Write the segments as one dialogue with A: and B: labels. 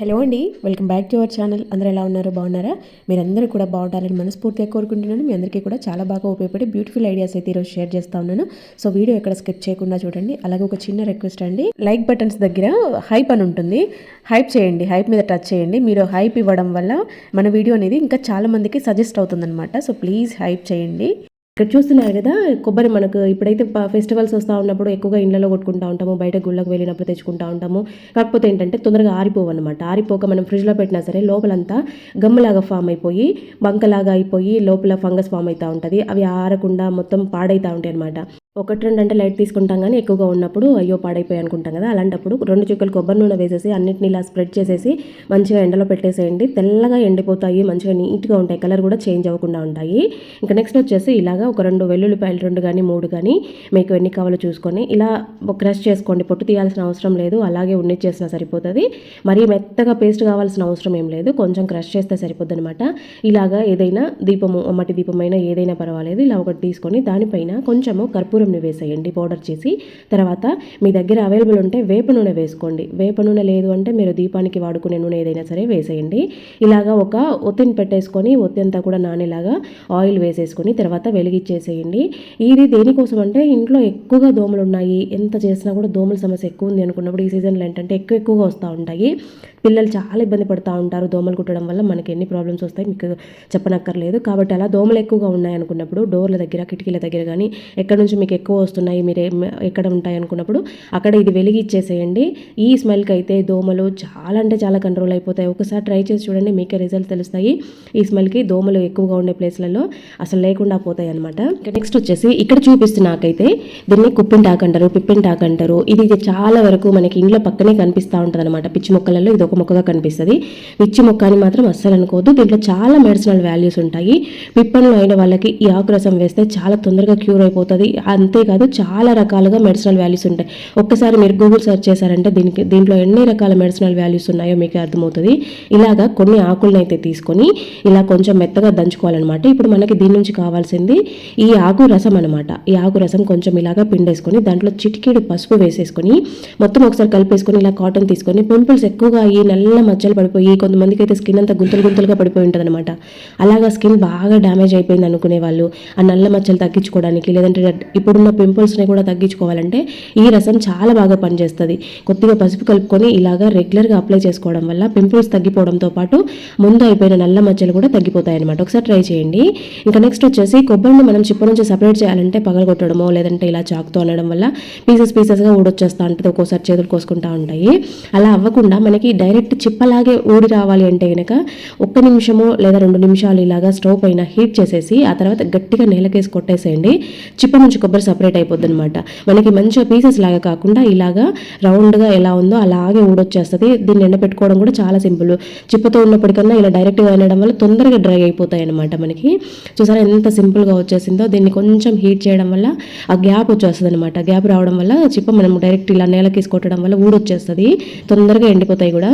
A: Hello అండి welcome back to our channel. అందరూ ఎలా ఉన్నారు? బాగున్నారా? మీరందరూ కూడా బాగుండాలని మనస్ఫూర్తిగా కోరుకుంటున్నాను. మీ అందరికీ కూడా చాలా బాగా ఉపయోగపడే బ్యూటిఫుల్ ఐడియాస్ అయితే ఈరోజు షేర్ చేస్తా ఉన్నాను. సో వీడియో ఎక్కడ స్కిప్ చేయకుండా చూడండి. అలాగే ఒక చిన్న రిక్వెస్ట్ అండి. లైక్ బటన్స్ దగ్గర హైప్ అని ఉంటుంది. హైప్ చేయండి. హైప్ మీద టచ్ చేయండి. మీరు హైప్ ఇవ్వడం వల్ల మన వీడియో అనేది ఇంకా చాలా మందికి సజెస్ట్ అవుతుందన్నమాట. సో ప్లీజ్ హైప్ చేయండి. ఇక్కడ చూస్తున్నారు కదా కొబ్బరి మనకు ఇప్పుడైతే ఫెస్టివల్స్ వస్తూ ఉన్నప్పుడు ఎక్కువగా ఇళ్ళలో కొట్టుకుంటూ ఉంటాము బయట గుళ్ళకు వెళ్ళినప్పుడు తెచ్చుకుంటూ ఉంటాము. కాకపోతే ఏంటంటే తొందరగా ఆరిపోవు అనమాట ఆరిపోక మనం ఫ్రిడ్జ్లో పెట్టినా సరే లోపలంతా గమ్ములాగా ఫామ్ అయిపోయి బంకలాగా అయిపోయి లోపల ఫంగస్ ఫామ్ అవుతూ ఉంటుంది. అవి ఆరకుండా మొత్తం పాడైతూ ఉంటాయి అనమాట ఒకటి రెండు అంటే లైట్ తీసుకుంటాం కానీ ఎక్కువగా ఉన్నప్పుడు అయ్యో పాడైపోయి అనుకుంటాం కదా. అలాంటప్పుడు రెండు చుక్కలు కొబ్బరి నూనె వేసేసి అన్నిటిని ఇలా స్ప్రెడ్ చేసేసి మంచిగా ఎండలో పెట్టేసేయండి. తెల్లగా ఎండిపోతాయి మంచిగా నీట్గా ఉంటాయి కలర్ కూడా చేంజ్ అవ్వకుండా ఉంటాయి. ఇంకా నెక్స్ట్ వచ్చేసి ఇలాగా ఒక రెండు వెల్లుల్లిపాయలు రెండు కానీ మూడు కానీ మీకు ఎన్ని కావాలో చూసుకొని ఇలా క్రష్ చేసుకోండి. పొట్టు తీయాల్సిన అవసరం లేదు అలాగే చేసినా సరిపోతుంది. మరీ మెత్తగా పేస్ట్ కావాల్సిన అవసరం ఏం లేదు కొంచెం క్రష్ చేస్తే సరిపోద్ది అనమాట ఇలాగా ఏదైనా దీపము మట్టి దీపమైనా ఏదైనా పర్వాలేదు ఇలా ఒకటి తీసుకొని దానిపైన కొంచెము కర్పూరం కర్పూరంని వేసేయండి పౌడర్ చేసి తర్వాత మీ దగ్గర అవైలబుల్ ఉంటే వేప నూనె వేసుకోండి. వేప నూనె లేదు అంటే మీరు దీపానికి వాడుకునే నూనె ఏదైనా సరే వేసేయండి. ఇలాగా ఒక ఒత్తిని పెట్టేసుకొని ఒత్తి అంతా కూడా నానేలాగా ఆయిల్ వేసేసుకొని తర్వాత వెలిగిచ్చేసేయండి. ఇది దేనికోసం అంటే ఇంట్లో ఎక్కువగా దోమలు ఉన్నాయి ఎంత చేసినా కూడా దోమల సమస్య ఎక్కువ ఉంది అనుకున్నప్పుడు ఈ సీజన్లో ఏంటంటే ఎక్కువ ఎక్కువగా వస్తూ ఉంటాయి. పిల్లలు చాలా ఇబ్బంది పడుతూ ఉంటారు. దోమలు కుట్టడం వల్ల మనకి ఎన్ని ప్రాబ్లమ్స్ వస్తాయి మీకు చెప్పనక్కర్లేదు. కాబట్టి అలా దోమలు ఎక్కువగా ఉన్నాయి అనుకున్నప్పుడు డోర్ల దగ్గర కిటికీల దగ్గర కానీ ఎక్కడ నుంచి మీకు ఎక్కువ వస్తున్నాయి మీరు ఎక్కడ ఉంటాయి అనుకున్నప్పుడు అక్కడ ఇది వెలిగిచ్చేసేయండి ఈ స్మెల్కి అయితే దోమలు చాలా అంటే చాలా కంట్రోల్ అయిపోతాయి. ఒకసారి ట్రై చేసి చూడండి మీకే రిజల్ట్ తెలుస్తాయి. ఈ స్మెల్కి దోమలు ఎక్కువగా ఉండే ప్లేస్లలో అసలు లేకుండా పోతాయి అనమాట నెక్స్ట్ వచ్చేసి ఇక్కడ చూపిస్తున్నాకైతే దీన్ని కుప్పింటాక్ అంటారు పిప్పింటాక్ అంటారు. ఇది చాలా వరకు మనకి ఇంట్లో పక్కనే కనిపిస్తూ ఉంటుంది అనమాట పిచ్చి మొక్కలలో ఇది ఒక మొక్కగా కనిపిస్తుంది. మిర్చి మొక్క అని మాత్రం అస్సలు అనుకోవద్దు. దీంట్లో చాలా మెడిసినల్ వాల్యూస్ ఉంటాయి. పిప్పన్లో అయిన వాళ్ళకి ఈ ఆకురసం వేస్తే చాలా తొందరగా క్యూర్ అయిపోతుంది. అంతేకాదు చాలా రకాలుగా మెడిసినల్ వాల్యూస్ ఉంటాయి. ఒక్కసారి మీరు గూగుల్ సెర్చ్ చేశారంటే దీనికి దీంట్లో ఎన్ని రకాల మెడిసినల్ వాల్యూస్ ఉన్నాయో మీకు అర్థమవుతుంది. ఇలాగా కొన్ని ఆకులను అయితే తీసుకొని ఇలా కొంచెం మెత్తగా దంచుకోవాలన్నమాట. ఇప్పుడు మనకి దీని నుంచి కావాల్సింది ఈ ఆకు రసం అనమాట ఈ ఆకు రసం కొంచెం ఇలాగా పిండేసుకొని దాంట్లో చిటికీడు పసుపు వేసేసుకొని మొత్తం ఒకసారి కలిపేసుకొని ఇలా కాటన్ తీసుకొని పింపుల్స్ ఎక్కువగా అయ్యి నల్ల మచ్చలు పడిపోయి కొంతమందికి అయితే స్కిన్ అంతా గుంతలు గుంతలుగా పడిపోయి ఉంటుంది అనమాట అలాగా స్కిన్ బాగా డ్యామేజ్ అయిపోయింది అనుకునే వాళ్ళు ఆ నల్ల మచ్చలు తగ్గించుకోవడానికి లేదంటే ఇప్పుడున్న పింపుల్స్ని కూడా తగ్గించుకోవాలంటే ఈ రసం చాలా బాగా పనిచేస్తుంది. కొద్దిగా పసుపు కలుపుకొని ఇలాగా రెగ్యులర్గా అప్లై చేసుకోవడం వల్ల పింపుల్స్ తగ్గిపోవడంతో పాటు ముందు అయిపోయిన నల్ల మచ్చలు కూడా తగ్గిపోతాయి అనమాట ఒకసారి ట్రై చేయండి. ఇంకా నెక్స్ట్ వచ్చేసి కొబ్బరిని మనం చిప్ప నుంచి సపరేట్ చేయాలంటే పగలగొట్టడమో లేదంటే ఇలా చాకుతో అనడం వల్ల పీసెస్ పీసెస్గా ఊడొచ్చేస్తా ఉంటుంది ఒక్కోసారి చేతులు కోసుకుంటా ఉంటాయి. అలా అవ్వకుండా మనకి డైరెక్ట్ చిప్పలాగే ఊడి రావాలి అంటే కనుక ఒక్క నిమిషము లేదా రెండు నిమిషాలు ఇలాగా స్టవ్ పైన హీట్ చేసేసి ఆ తర్వాత గట్టిగా నేలకేసి కొట్టేసేయండి. చిప్ప నుంచి కొబ్బరి సపరేట్ అయిపోద్ది అనమాట మనకి మంచిగా పీసెస్ లాగా కాకుండా ఇలాగా రౌండ్గా ఎలా ఉందో అలాగే ఊడొచ్చేస్తుంది. దీన్ని ఎండపెట్టుకోవడం కూడా చాలా సింపుల్. చిప్పతో ఉన్నప్పటికన్నా ఇలా డైరెక్ట్గా అనడం వల్ల తొందరగా డ్రై అయిపోతాయి అనమాట మనకి. చూసారా ఎంత సింపుల్గా వచ్చేసిందో. దీన్ని కొంచెం హీట్ చేయడం వల్ల ఆ గ్యాప్ వచ్చేస్తుంది అనమాట గ్యాప్ రావడం వల్ల చిప్ప మనం డైరెక్ట్ ఇలా నేలకేసి కొట్టడం వల్ల ఊడొచ్చేస్తుంది. తొందరగా ఎండిపోతాయి కూడా.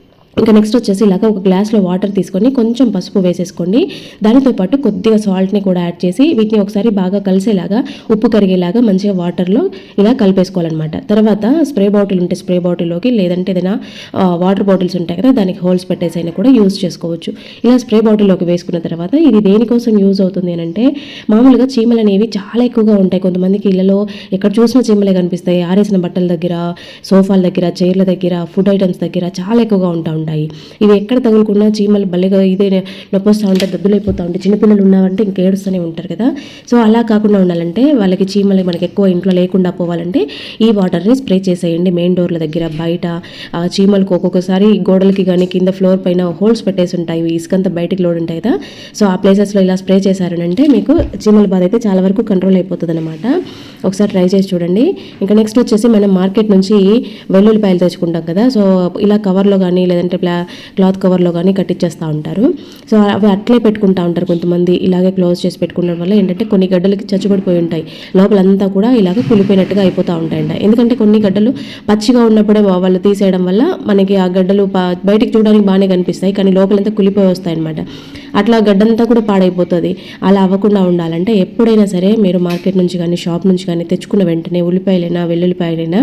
A: ఇంకా నెక్స్ట్ వచ్చేసి ఇలాగ ఒక గ్లాస్లో వాటర్ తీసుకొని కొంచెం పసుపు వేసేసుకోండి. దానితో పాటు కొద్దిగా సాల్ట్ని కూడా యాడ్ చేసి వీటిని ఒకసారి బాగా కలిసేలాగా ఉప్పు కరిగేలాగా మంచిగా వాటర్లో ఇలా కలిపేసుకోవాలన్నమాట. తర్వాత స్ప్రే బాటిల్ ఉంటే స్ప్రే బాటిల్లోకి లేదంటే ఏదైనా వాటర్ బాటిల్స్ ఉంటాయి కదా దానికి హోల్స్ పెట్టేసైనా కూడా యూజ్ చేసుకోవచ్చు. ఇలా స్ప్రే బాటిల్లోకి వేసుకున్న తర్వాత ఇది దేనికోసం యూజ్ అవుతుంది అంటే మామూలుగా చీమలు అనేవి చాలా ఎక్కువగా ఉంటాయి. కొంతమందికి ఇళ్ళలో ఎక్కడ చూసిన చీమలే కనిపిస్తాయి. ఆరేసిన బట్టల దగ్గర సోఫాల దగ్గర చైర్ల దగ్గర ఫుడ్ ఐటమ్స్ దగ్గర చాలా ఎక్కువగా ఉంటాయి ఉంటాయి ఇవి ఎక్కడ తగులుకున్నా చీమలు భలేగా ఇదే నొప్పొస్తూ ఉంటాయి దద్దులైపోతూ ఉంటాయి చిన్నపిల్లలు ఉన్నారంటే ఇంకా ఏడుస్తూనే ఉంటారు కదా. సో అలా కాకుండా ఉండాలంటే వాళ్ళకి చీమలు మనకి ఎక్కువ ఇంట్లో లేకుండా పోవాలంటే ఈ వాటర్ని స్ప్రే చేసేయండి. మెయిన్ డోర్ల దగ్గర బయట ఆ చీమలకు ఒక్కొక్కసారి గోడలకి కానీ కింద ఫ్లోర్ పైన హోల్స్ పెట్టేసి ఉంటాయి. ఇసుకంతా బయటికి లోడ్ ఉంటాయి కదా. సో ఆ ప్లేసెస్లో ఇలా స్ప్రే చేశారనంటే మీకు చీమల బాధ అయితే చాలా వరకు కంట్రోల్ అయిపోతుంది అనమాట ఒకసారి ట్రై చేసి చూడండి. ఇంకా నెక్స్ట్ వచ్చేసి మనం మార్కెట్ నుంచి వెల్లుల్లిపాయలు తెచ్చుకుంటాం కదా. సో ఇలా కవర్లో కానీ లేదంటే లేదంటే ప్లా క్లాత్ కవర్లో కానీ కట్టించేస్తూ ఉంటారు. సో అవి అట్లే పెట్టుకుంటూ ఉంటారు కొంతమంది. ఇలాగే క్లోజ్ చేసి పెట్టుకోవడం వల్ల ఏంటంటే కొన్ని గడ్డలకి చచ్చిపడిపోయి ఉంటాయి. లోపలంతా కూడా ఇలాగ కులిపోయినట్టుగా అయిపోతూ ఉంటాయంట. ఎందుకంటే కొన్ని గడ్డలు పచ్చిగా ఉన్నప్పుడే వాళ్ళు తీసేయడం వల్ల మనకి ఆ గడ్డలు బయటికి చూడడానికి బాగానే కనిపిస్తాయి. కానీ లోపలంతా కులిపోయి వస్తాయి అనమాట అట్లా గడ్డంతా కూడా పాడైపోతుంది. అలా అవ్వకుండా ఉండాలంటే ఎప్పుడైనా సరే మీరు మార్కెట్ నుంచి కానీ షాప్ నుంచి కానీ తెచ్చుకున్న వెంటనే ఉల్లిపాయలైనా వెల్లుల్లిపాయలైనా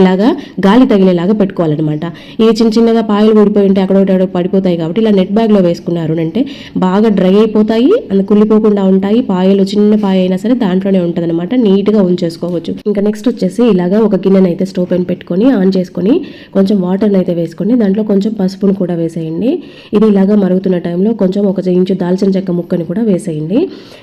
A: ఇలాగా గాలి తగిలేలాగా పెట్టుకోవాలన్నమాట. ఇవి చిన్న చిన్నగా పాయలు ఊడిపోయి ఉంటే అక్కడ ఒకటి పడిపోతాయి కాబట్టి ఇలా నెట్ బ్యాగ్లో వేసుకున్నారు అంటే బాగా డ్రై అయిపోతాయి అండ్ కుళ్ళిపోకుండా ఉంటాయి. పాయలు చిన్న పాయ అయినా సరే దాంట్లోనే ఉంటుంది అనమాట నీట్గా ఉంచేసుకోవచ్చు. ఇంకా నెక్స్ట్ వచ్చేసి ఇలాగా ఒక గిన్నెని అయితే స్టవ్ పైన పెట్టుకొని ఆన్ చేసుకొని కొంచెం వాటర్ని అయితే వేసుకొని దాంట్లో కొంచెం పసుపును కూడా వేసేయండి. ఇది ఇలాగా మరుగుతున్న టైంలో కొంచెం ఒక ఇంచు దాల్చిన చెక్క ముక్కని కూడా వేసేయండి.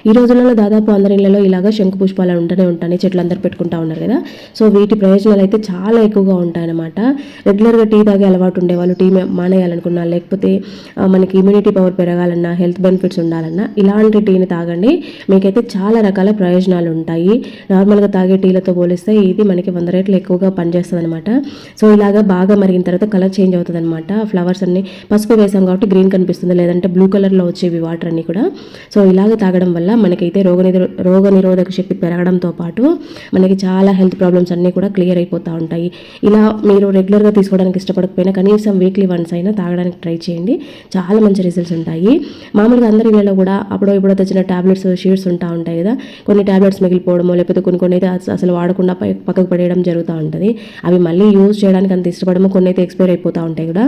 A: ఈ రోజులలో దాదాపు అందరి ఇళ్ళలో ఇలాగా శంకు పుష్పాలు ఉంటూనే ఉంటాయి. చెట్లు అందరు పెట్టుకుంటా ఉన్నారు కదా. సో వీటి ప్రయోజనాలు అయితే చాలా ఎక్కువగా ఉంటాయన్నమాట. రెగ్యులర్గా టీ తాగే అలవాటు ఉండేవాళ్ళు టీ మానేయాలనుకున్నా లేకపోతే మనకి ఇమ్యూనిటీ పవర్ పెరగాలన్నా హెల్త్ బెనిఫిట్స్ ఉండాలన్నా ఇలాంటి టీని తాగండి. మీకైతే చాలా రకాల ప్రయోజనాలు ఉంటాయి. నార్మల్గా తాగే టీలతో పోలిస్తే ఇది మనకి వంద రేట్లు ఎక్కువగా పనిచేస్తుంది అనమాట సో ఇలాగా బాగా మరిగిన తర్వాత కలర్ చేంజ్ అవుతుంది అనమాట ఫ్లవర్స్ అన్ని పసుపు వేసాం కాబట్టి గ్రీన్ కనిపిస్తుంది. లేదంటే బ్లూ కలర్లో వచ్చేవి వాటర్ అన్ని కూడా. సో ఇలాగ తాగడం వల్ల మనకైతే రోగ రోగ నిరోధక శక్తి పెరగడంతో పాటు మనకి చాలా హెల్త్ ప్రాబ్లమ్స్ అన్నీ కూడా క్లియర్ అయిపోతూ ఉంటాయి. ఇలా మీరు రెగ్యులర్గా తీసుకోవడానికి ఇష్టపడకపోయినా కనీసం వీక్లీ వన్స్ అయినా తాగడానికి ట్రై చేయండి. చాలా మంచి రిజల్ట్స్ ఉంటాయి. మామూలుగా అందరి వేళ కూడా అప్పుడో ఇప్పుడో తెచ్చిన టాబ్లెట్స్ షీట్స్ ఉంటా ఉంటాయి కదా. కొన్ని టాబ్లెట్స్ మిగిలిపోవడమో లేకపోతే కొన్ని కొన్ని అయితే అసలు వాడకుండా పక్కకు పడేయడం జరుగుతూ ఉంటుంది. అవి మళ్ళీ యూజ్ చేయడానికి అంత ఇష్టపడము కొన్ని అయితే ఎక్స్పైర్ అయిపోతూ ఉంటాయి కూడా.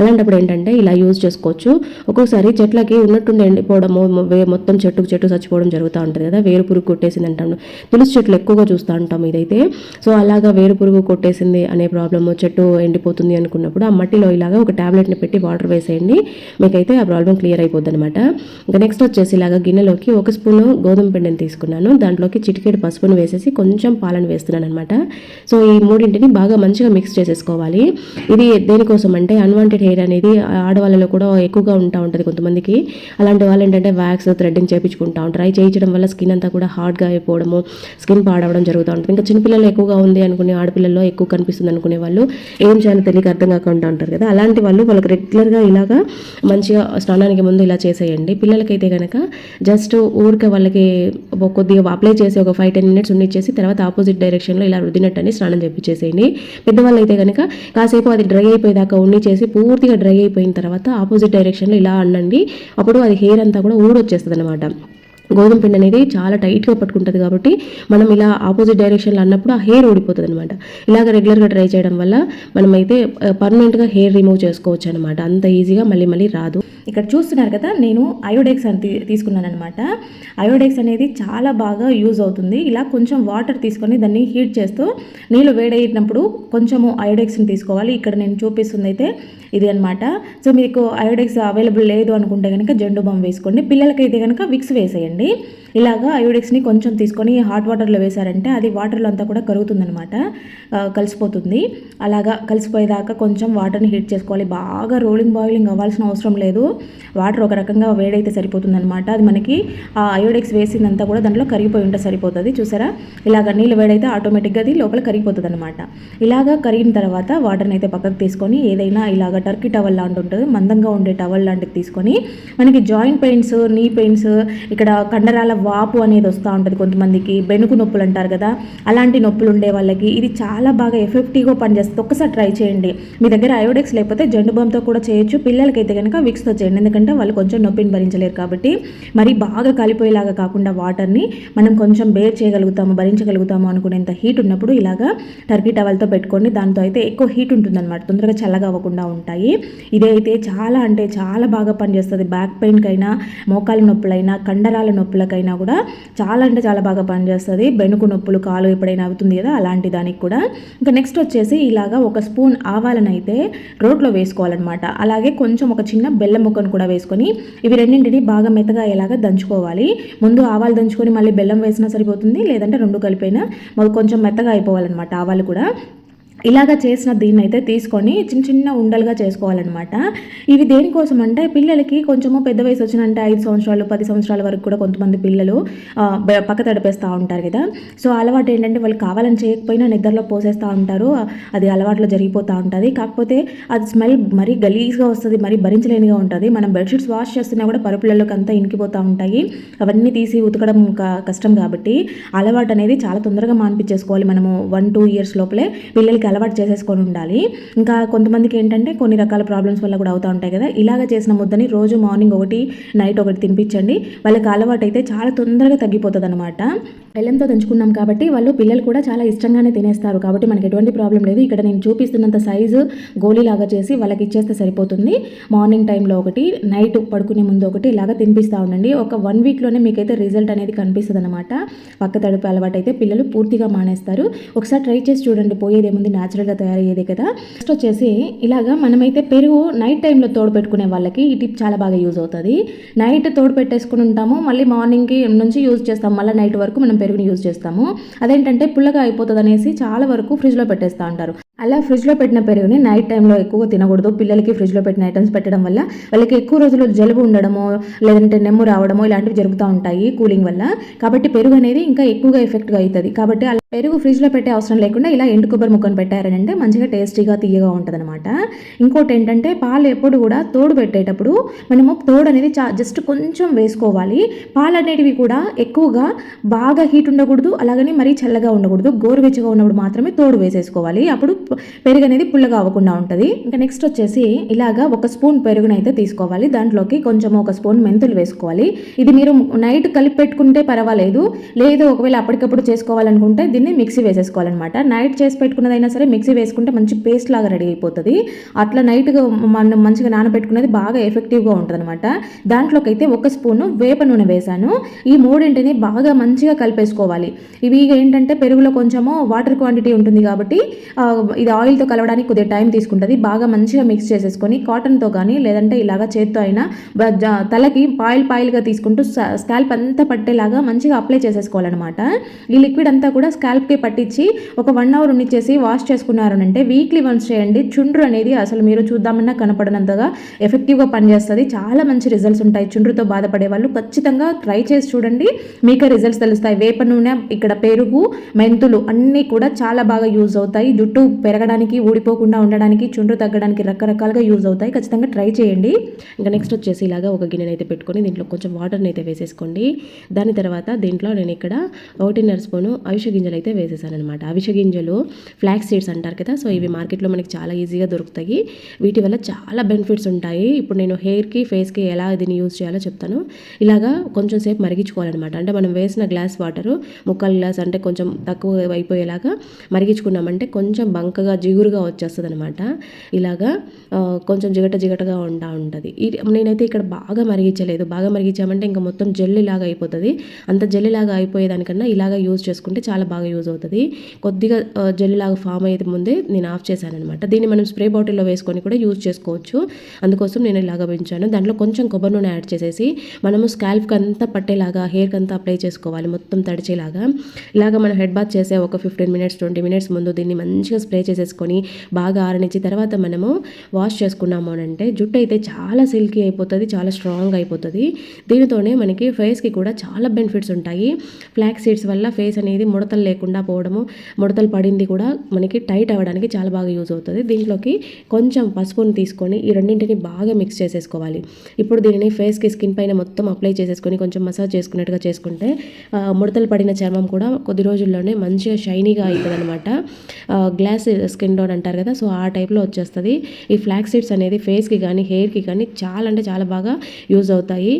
A: అలాంటప్పుడు ఏంటంటే ఇలా యూజ్ చేసుకోవచ్చు. ఒక్కొక్కసారి చెట్లకి ఉన్నట్టుండి ఎండిపోవడము మొత్తం చెట్టుకు చెట్టు చచ్చిపోవడం జరుగుతూ ఉంటుంది కదా వేరు పురుగు కొట్టేసింది అంటాము. తులసి చెట్లు ఎక్కువగా చూస్తూ ఉంటాం ఇదైతే. సో అలాగా వేరు పురుగు కొట్టేసింది అనే ప్రాబ్లమ్ చెట్టు ఎండిపోతుంది అనుకున్నప్పుడు ఆ మట్టిలో ఇలాగా ఒక టాబ్లెట్ని పెట్టి వాటర్ వేసేయండి. మీకైతే ఆ ప్రాబ్లం క్లియర్ అయిపోద్ది అనమాట ఇంకా నెక్స్ట్ వచ్చేసి ఇలాగా గిన్నెలోకి ఒక స్పూను గోధుమ పిండిని తీసుకున్నాను. దాంట్లోకి చిటికెడు పసుపును వేసేసి కొంచెం పాలను వేస్తున్నాను అనమాట సో ఈ మూడింటిని బాగా మంచిగా మిక్స్ చేసేసుకోవాలి. ఇది దేనికోసం అంటే అన్వాంటెడ్ హెయిర్ అనేది ఆడవాళ్ళలో కూడా ఎక్కువగా ఉంటా ఉంటుంది కొంతమందికి. అలాంటి వాళ్ళు ఏంటంటే వ్యాక్స్ థ్రెడ్డింగ్ చేయించుకుంటా ఉంటారు. అవి చేయించడం వల్ల స్కిన్ అంతా కూడా హార్డ్గా అయిపోవడము స్కిన్ పాడవడం జరుగుతూ ఉంటుంది. ఇంకా చిన్నపిల్లలు ఎక్కువగా ఉంది అనుకునే ఆడపిల్లల్లో ఎక్కువ కనిపిస్తుంది అనుకునే వాళ్ళు ఏం చేయాలో తెలియక అర్థం కాకుండా ఉంటారు కదా. అలాంటి వాళ్ళు వాళ్ళకి రెగ్యులర్గా ఇలాగా మంచిగా స్నానానికి ముందు ఇలా చేసేయండి. పిల్లలకైతే కనుక జస్ట్ ఊరికే వాళ్ళకి కొద్దిగా అప్లై చేసి ఒక ఫైవ్ టెన్ మినిట్స్ ఉండిచ్చేసి తర్వాత ఆపోజిట్ డైరెక్షన్లో ఇలా రుద్దినట్టని స్నానం చేపించేసేయండి. పెద్దవాళ్ళు అయితే కనుక కాసేపు అది డ్రై అయిపోయేదాకా ఉండి చేసి పూర్తిగా డ్రై అయిపోయిన తర్వాత ఆపోజిట్ డైరెక్షన్లో ఇలా అనండి అప్పుడు అప్పుడు అది హెయిర్ అంతా కూడా ఊడొచ్చేస్తుంది అనమాట గోధుమ పిండి అనేది చాలా టైట్గా పట్టుకుంటుంది కాబట్టి మనం ఇలా ఆపోజిట్ డైరెక్షన్లో అన్నప్పుడు ఆ హెయిర్ ఊడిపోతుంది అనమాట ఇలాగ రెగ్యులర్గా ట్రై చేయడం వల్ల మనమైతే పర్మనెంట్గా హెయిర్ రిమూవ్ చేసుకోవచ్చు అనమాట అంత ఈజీగా మళ్ళీ మళ్ళీ రాదు.
B: ఇక్కడ చూస్తున్నారు కదా నేను అయోడెక్స్ అని తీసుకున్నాను అనమాట అయోడెక్స్ అనేది చాలా బాగా యూజ్ అవుతుంది. ఇలా కొంచెం వాటర్ తీసుకొని దాన్ని హీట్ చేస్తూ నీళ్ళు వేడైనప్పుడు కొంచెము అయోడెక్స్ని తీసుకోవాలి. ఇక్కడ నేను చూపిస్తుంది అయితే ఇది అనమాట సో మీకు అయోడెక్స్ అవైలబుల్ లేదు అనుకుంటే కనుక జెండు బామ్ వేసుకోండి. పిల్లలకైతే కనుక విక్స్ వేసేయండి. ఇలాగా అయోడెక్స్ని కొంచెం తీసుకొని హాట్ వాటర్లో వేశారంటే అది వాటర్లో అంతా కూడా కరుగుతుందనమాట కలిసిపోతుంది. అలాగా కలిసిపోయేదాకా కొంచెం వాటర్ని హీట్ చేసుకోవాలి. బాగా రోలింగ్ బాయిలింగ్ అవ్వాల్సిన అవసరం లేదు. వాటర్ ఒక రకంగా వేడైతే సరిపోతుందనమాట అది మనకి ఆ అయోడెక్స్ వేసిందంతా కూడా దాంట్లో కరిగిపోయి ఉంటే సరిపోతుంది. చూసారా? ఇలాగ నీళ్ళు వేడైతే ఆటోమేటిక్గా అది లోపల కరిగిపోతుంది అనమాట ఇలాగా కరిగిన తర్వాత వాటర్ని అయితే పక్కకు తీసుకొని ఏదైనా ఇలాగ టర్కీ టవల్ లాంటి ఉంటుంది. మందంగా ఉండే టవల్ లాంటిది తీసుకొని మనకి జాయింట్ పెయిన్స్ నీ పెయిన్స్ ఇక్కడ కండరాల వాపు అనేది వస్తూ ఉంటుంది కొంతమందికి. బెనుకు నొప్పులు అంటారు కదా అలాంటి నొప్పులు ఉండే వాళ్ళకి ఇది చాలా బాగా ఎఫెక్టివ్గా పనిచేస్తుంది. ఒక్కసారి ట్రై చేయండి. మీ దగ్గర అయోడెక్స్ లేకపోతే జండుబంతో బామ్తో కూడా చేయొచ్చు. పిల్లలకైతే కనుక విక్స్తో చేయండి. ఎందుకంటే వాళ్ళు కొంచెం నొప్పిని భరించలేరు కాబట్టి మరి బాగా కలిపోయేలాగా కాకుండా వాటర్ని మనం కొంచెం బేర్ చేయగలుగుతాము భరించగలుగుతాము అనుకునేంత హీట్ ఉన్నప్పుడు ఇలాగా టర్కీ టవల్తో పెట్టుకోండి. దాంతో అయితే ఎక్కువ హీట్ ఉంటుందన్నమాట. తొందరగా చల్లగా అవ్వకుండా ఉంటాయి. ఇదే ఇదైతే చాలా అంటే చాలా బాగా పనిచేస్తుంది. బ్యాక్ పెయిన్కైనా మోకాల నొప్పులైనా కండరాల నొప్పులకైనా కూడా చాలా అంటే చాలా బాగా పనిచేస్తుంది. బెనుకు నొప్పులు కాలు ఎప్పుడైనా అవుతుంది కదా అలాంటి దానికి కూడా. ఇంకా నెక్స్ట్ వచ్చేసి ఇలాగా ఒక స్పూన్ ఆవాలను అయితే రోట్లో వేసుకోవాలన్నమాట. అలాగే కొంచెం ఒక చిన్న బెల్లం ముక్కను కూడా వేసుకొని ఇవి రెండింటిని బాగా మెత్తగా అయ్యేలాగా దంచుకోవాలి. ముందు ఆవాలు దంచుకొని మళ్ళీ బెల్లం వేసినా సరిపోతుంది లేదంటే రెండు కలిపైనా మాకు కొంచెం మెత్తగా అయిపోవాలన్నమాట ఆవాలు కూడా. ఇలాగ చేసిన దీన్ని అయితే తీసుకొని చిన్న చిన్న ఉండలుగా చేసుకోవాలన్నమాట. ఇవి దేనికోసం అంటే పిల్లలకి కొంచెము పెద్ద వయసు వచ్చినంటే ఐదు సంవత్సరాలు పది సంవత్సరాల వరకు కూడా కొంతమంది పిల్లలు పక్క తడిపేస్తూ ఉంటారు కదా. సో అలవాటు ఏంటంటే వాళ్ళు కావాలని చేయకపోయినా నిద్రలో పోసేస్తూ ఉంటారు. అది అలవాట్లో జరిగిపోతూ ఉంటుంది. కాకపోతే అది స్మెల్ మరీ గలీజ్గా వస్తుంది మరీ భరించలేనిగా ఉంటుంది. మనం బెడ్షీట్స్ వాష్ చేస్తున్నా కూడా పరుపులలోకి అంతా ఇంకిపోతూ ఉంటాయి. అవన్నీ తీసి ఉతకడం కష్టం కాబట్టి అలవాటు అనేది చాలా తొందరగా మాన్పించేసుకోవాలి మనము వన్ టూ ఇయర్స్ లోపలే పిల్లలకి అలవాటు చేసేసుకొని ఉండాలి. ఇంకా కొంతమందికి ఏంటంటే కొన్ని రకాల ప్రాబ్లమ్స్ వల్ల కూడా అవుతూ ఉంటాయి కదా. ఇలాగ చేసిన ముద్దని రోజు మార్నింగ్ ఒకటి నైట్ ఒకటి తినిపించండి. వాళ్ళకి అలవాటు అయితే చాలా తొందరగా తగ్గిపోతుంది అనమాట బెల్లంతో దంచుకున్నాం కాబట్టి వాళ్ళు పిల్లలు కూడా చాలా ఇష్టంగానే తినేస్తారు కాబట్టి మనకి ఎటువంటి ప్రాబ్లం లేదు. ఇక్కడ నేను చూపిస్తున్నంత సైజు గోళీలాగా చేసి వాళ్ళకి ఇచ్చేస్తే సరిపోతుంది. మార్నింగ్ టైంలో ఒకటి నైట్ పడుకునే ముందు ఒకటి ఇలాగా తినిపిస్తూ ఉండండి. ఒక వన్ వీక్లోనే మీకైతే రిజల్ట్ అనేది కనిపిస్తుంది అనమాట పక్క తడుపు అలవాటు అయితే పిల్లలు పూర్తిగా మానేస్తారు. ఒకసారి ట్రై చేసి చూడండి పోయేదేముంది న్యాచురల్గా తయారయ్యేదే కదా. ఫస్ట్ వచ్చేసి ఇలాగా మనమైతే పెరుగు నైట్ టైంలో తోడు పెట్టుకునే వాళ్ళకి ఈ టిప్ చాలా బాగా యూజ్ అవుతుంది. నైట్ తోడు పెట్టేసుకుని ఉంటాము మళ్ళీ మార్నింగ్కి నుంచి యూజ్ చేస్తాం. మళ్ళీ నైట్ వరకు మనం పెరుగుని యూజ్ చేస్తాము. అదేంటంటే పుల్లగా అయిపోతుంది అనేసి చాలా వరకు ఫ్రిడ్జ్లో పెట్టేస్తూ ఉంటారు అలా ఫ్రిడ్జ్లో పెట్టిన పెరుగుని నైట్ టైంలో ఎక్కువ తినకూడదు. పిల్లలకి ఫ్రిడ్జ్లో పెట్టిన ఐటమ్స్ పెట్టడం వల్ల వాళ్ళకి ఎక్కువ రోజులు జలుబు ఉండడమో లేదంటే నెమ్ము రావడమో ఇలాంటివి జరుగుతూ ఉంటాయి కూలింగ్ వల్ల. కాబట్టి పెరుగు అనేది ఇంకా ఎక్కువగా ఎఫెక్ట్గా అవుతుంది కాబట్టి పెరుగు ఫ్రిడ్జ్లో పెట్టే అవసరం లేకుండా ఇలా ఎండు కొబ్బరి ముక్కను పెట్టారనంటే మంచిగా టేస్టీగా తీయగా ఉంటుంది అనమాట ఇంకోటి ఏంటంటే పాలు ఎప్పుడు కూడా తోడు పెట్టేటప్పుడు మనము తోడు అనేది చా జస్ట్ కొంచెం వేసుకోవాలి. పాలు అనేటివి కూడా ఎక్కువగా బాగా హీట్ ఉండకూడదు అలాగని మరీ చల్లగా ఉండకూడదు. గోరువెచ్చగా ఉన్నప్పుడు మాత్రమే తోడు వేసేసుకోవాలి. అప్పుడు పెరుగు అనేది పుల్లగా అవ్వకుండా ఉంటుంది. ఇంకా నెక్స్ట్ వచ్చేసి ఇలాగా ఒక స్పూన్ పెరుగునైతే తీసుకోవాలి. దాంట్లోకి కొంచెం ఒక స్పూన్ మెంతులు వేసుకోవాలి. ఇది మీరు నైట్ కలిపి పెట్టుకుంటే పర్వాలేదు. లేదు ఒకవేళ అప్పటికప్పుడు చేసుకోవాలనుకుంటే దీన్ని మిక్సీ వేసేసుకోవాలన్నమాట. నైట్ చేసి పెట్టుకున్నదైనా సరే మిక్సీ వేసుకుంటే మంచి పేస్ట్ లాగా రెడీ అయిపోతుంది. అట్లా నైట్గా మనం మంచిగా నానబెట్టుకునేది బాగా ఎఫెక్టివ్గా ఉంటుంది అనమాట దాంట్లోకి అయితే ఒక స్పూను వేప నూనె వేశాను. ఈ మూడింటిని బాగా మంచిగా కలిపేసుకోవాలి. ఇవి ఏంటంటే పెరుగులో కొంచెము వాటర్ క్వాంటిటీ ఉంటుంది కాబట్టి ఇది ఆయిల్తో కలవడానికి కొద్దిగా టైం తీసుకుంటుంది. బాగా మంచిగా మిక్స్ చేసేసుకొని కాటన్తో కానీ లేదంటే ఇలాగా చేత్తో అయినా తలకి పాయిల్ పాయిల్గా తీసుకుంటూ స్కాల్ప్ అంతా పట్టేలాగా మంచిగా అప్లై చేసేసుకోవాలన్నమాట. ఈ లిక్విడ్ అంతా కూడా స్కాల్ప్కి పట్టించి ఒక వన్ అవర్ ఉండిచ్చేసి వాష్ చేసుకున్నారు అంటే వీక్లీ వన్స్ చేయండి. చుండ్రు అనేది అసలు మీరు చూద్దామన్నా కనపడనంతగా ఎఫెక్టివ్గా పనిచేస్తుంది. చాలా మంచి రిజల్ట్స్ ఉంటాయి. చుండ్రుతో బాధపడే వాళ్ళు ఖచ్చితంగా ట్రై చేసి చూడండి. మీకే రిజల్ట్స్ తెలుస్తాయి. వేప నూనె ఇక్కడ పెరుగు మెంతులు అన్నీ కూడా చాలా బాగా యూజ్ అవుతాయి. జుట్టు పెరగడానికి ఊడిపోకుండా ఉండడానికి చుండ్రు తగ్గడానికి రకరకాలుగా యూజ్ అవుతాయి. ఖచ్చితంగా ట్రై చేయండి.
A: ఇంకా నెక్స్ట్ వచ్చేసి ఇలాగా ఒక గిన్నెని అయితే పెట్టుకొని దీంట్లో కొంచెం వాటర్ని అయితే వేసేసుకోండి. దాని తర్వాత దీంట్లో నేను ఇక్కడ ఒకటిన్నర స్పూను అవిష గింజలు అయితే వేసేసాను అనమాట అవిష గింజలు ఫ్లాక్స్ సీడ్స్ అంటారు కదా సో ఇవి మార్కెట్లో మనకి చాలా ఈజీగా దొరుకుతాయి. వీటి వల్ల చాలా బెనిఫిట్స్ ఉంటాయి. ఇప్పుడు నేను హెయిర్కి ఫేస్కి ఎలా దీన్ని యూజ్ చేయాలో చెప్తాను. ఇలాగా కొంచెం సేపు మరిగించుకోవాలన్నమాట అంటే మనం వేసిన గ్లాస్ వాటర్ ముక్కలు గ్లాస్ అంటే కొంచెం తక్కువ అయిపోయేలాగా మరిగించుకున్నామంటే కొంచెం బంకగా జిగురుగా వచ్చేస్తుంది అనమాట ఇలాగా కొంచెం జిగట జిగటగా ఉంటా ఉంటుంది. ఇది నేనైతే ఇక్కడ బాగా మరిగించలేదు. బాగా మరిగించామంటే ఇంకా మొత్తం జెల్లీ లాగా అయిపోతుంది. అంత జెల్లీ లాగా అయిపోయేదానికన్నా ఇలాగా యూజ్ చేసుకుంటే చాలా బాగా యూజ్ అవుతుంది. కొద్దిగా ఆ, లాగా ఫామ్ అయ్యే ముందే నేను ఆఫ్ చేశాను అనమాట దీన్ని మనం స్ప్రే బాటిల్లో వేసుకొని కూడా యూజ్ చేసుకోవచ్చు. అందుకోసం నేను ఇలాగ పెంచాను. దాంట్లో కొంచెం కొబ్బరి నూనె యాడ్ చేసేసి మనము స్కాల్ఫ్కి అంతా పట్టేలాగా హెయిర్కి అంతా అప్లై చేసుకోవాలి మొత్తం తడిచేలాగా. ఇలాగ మనం హెడ్ బాత్ చేసే ఒక ఫిఫ్టీన్ మినిట్స్ ట్వంటీ మినిట్స్ ముందు దీన్ని మంచిగా స్ప్రే చేసేసుకొని బాగా ఆరనిచ్చి తర్వాత మనము వాష్ చేసుకున్నాము అని అంటే జుట్టు అయితే చాలా సిల్కీ అయిపోతుంది చాలా స్ట్రాంగ్ అయిపోతుంది. దీనితోనే మనకి ఫేస్కి కూడా చాలా బెనిఫిట్స్ ఉంటాయి. ఫ్లాక్ సీడ్స్ వల్ల ఫేస్ అనేది ముడతలు లేకుండా పోవడము ముడతలు పడింది కూడా మనకి టైట్ అవ్వడానికి చాలా బాగా యూజ్ అవుతుంది. దీంట్లోకి కొంచెం పసుపుని తీసుకొని ఈ రెండింటిని బాగా మిక్స్ చేసేసుకోవాలి. ఇప్పుడు దీనిని ఫేస్కి స్కిన్ పైన మొత్తం అప్లై చేసేసుకొని కొంచెం మసాజ్ చేసుకున్నట్టుగా చేసుకుంటే ముడతలు పడిన చర్మం కూడా కొద్ది రోజుల్లోనే మంచిగా షైనీగా అవుతుంది అనమాట గ్లాస్ స్కిన్ డోన్ అంటారు కదా సో ఆ టైప్లో వచ్చేస్తుంది. ఈ ఫ్లాక్ సీడ్స్ అనేది ఫేస్కి కానీ హెయిర్కి కానీ చాలా అంటే చాలా బాగా యూజ్ అవుతాయి.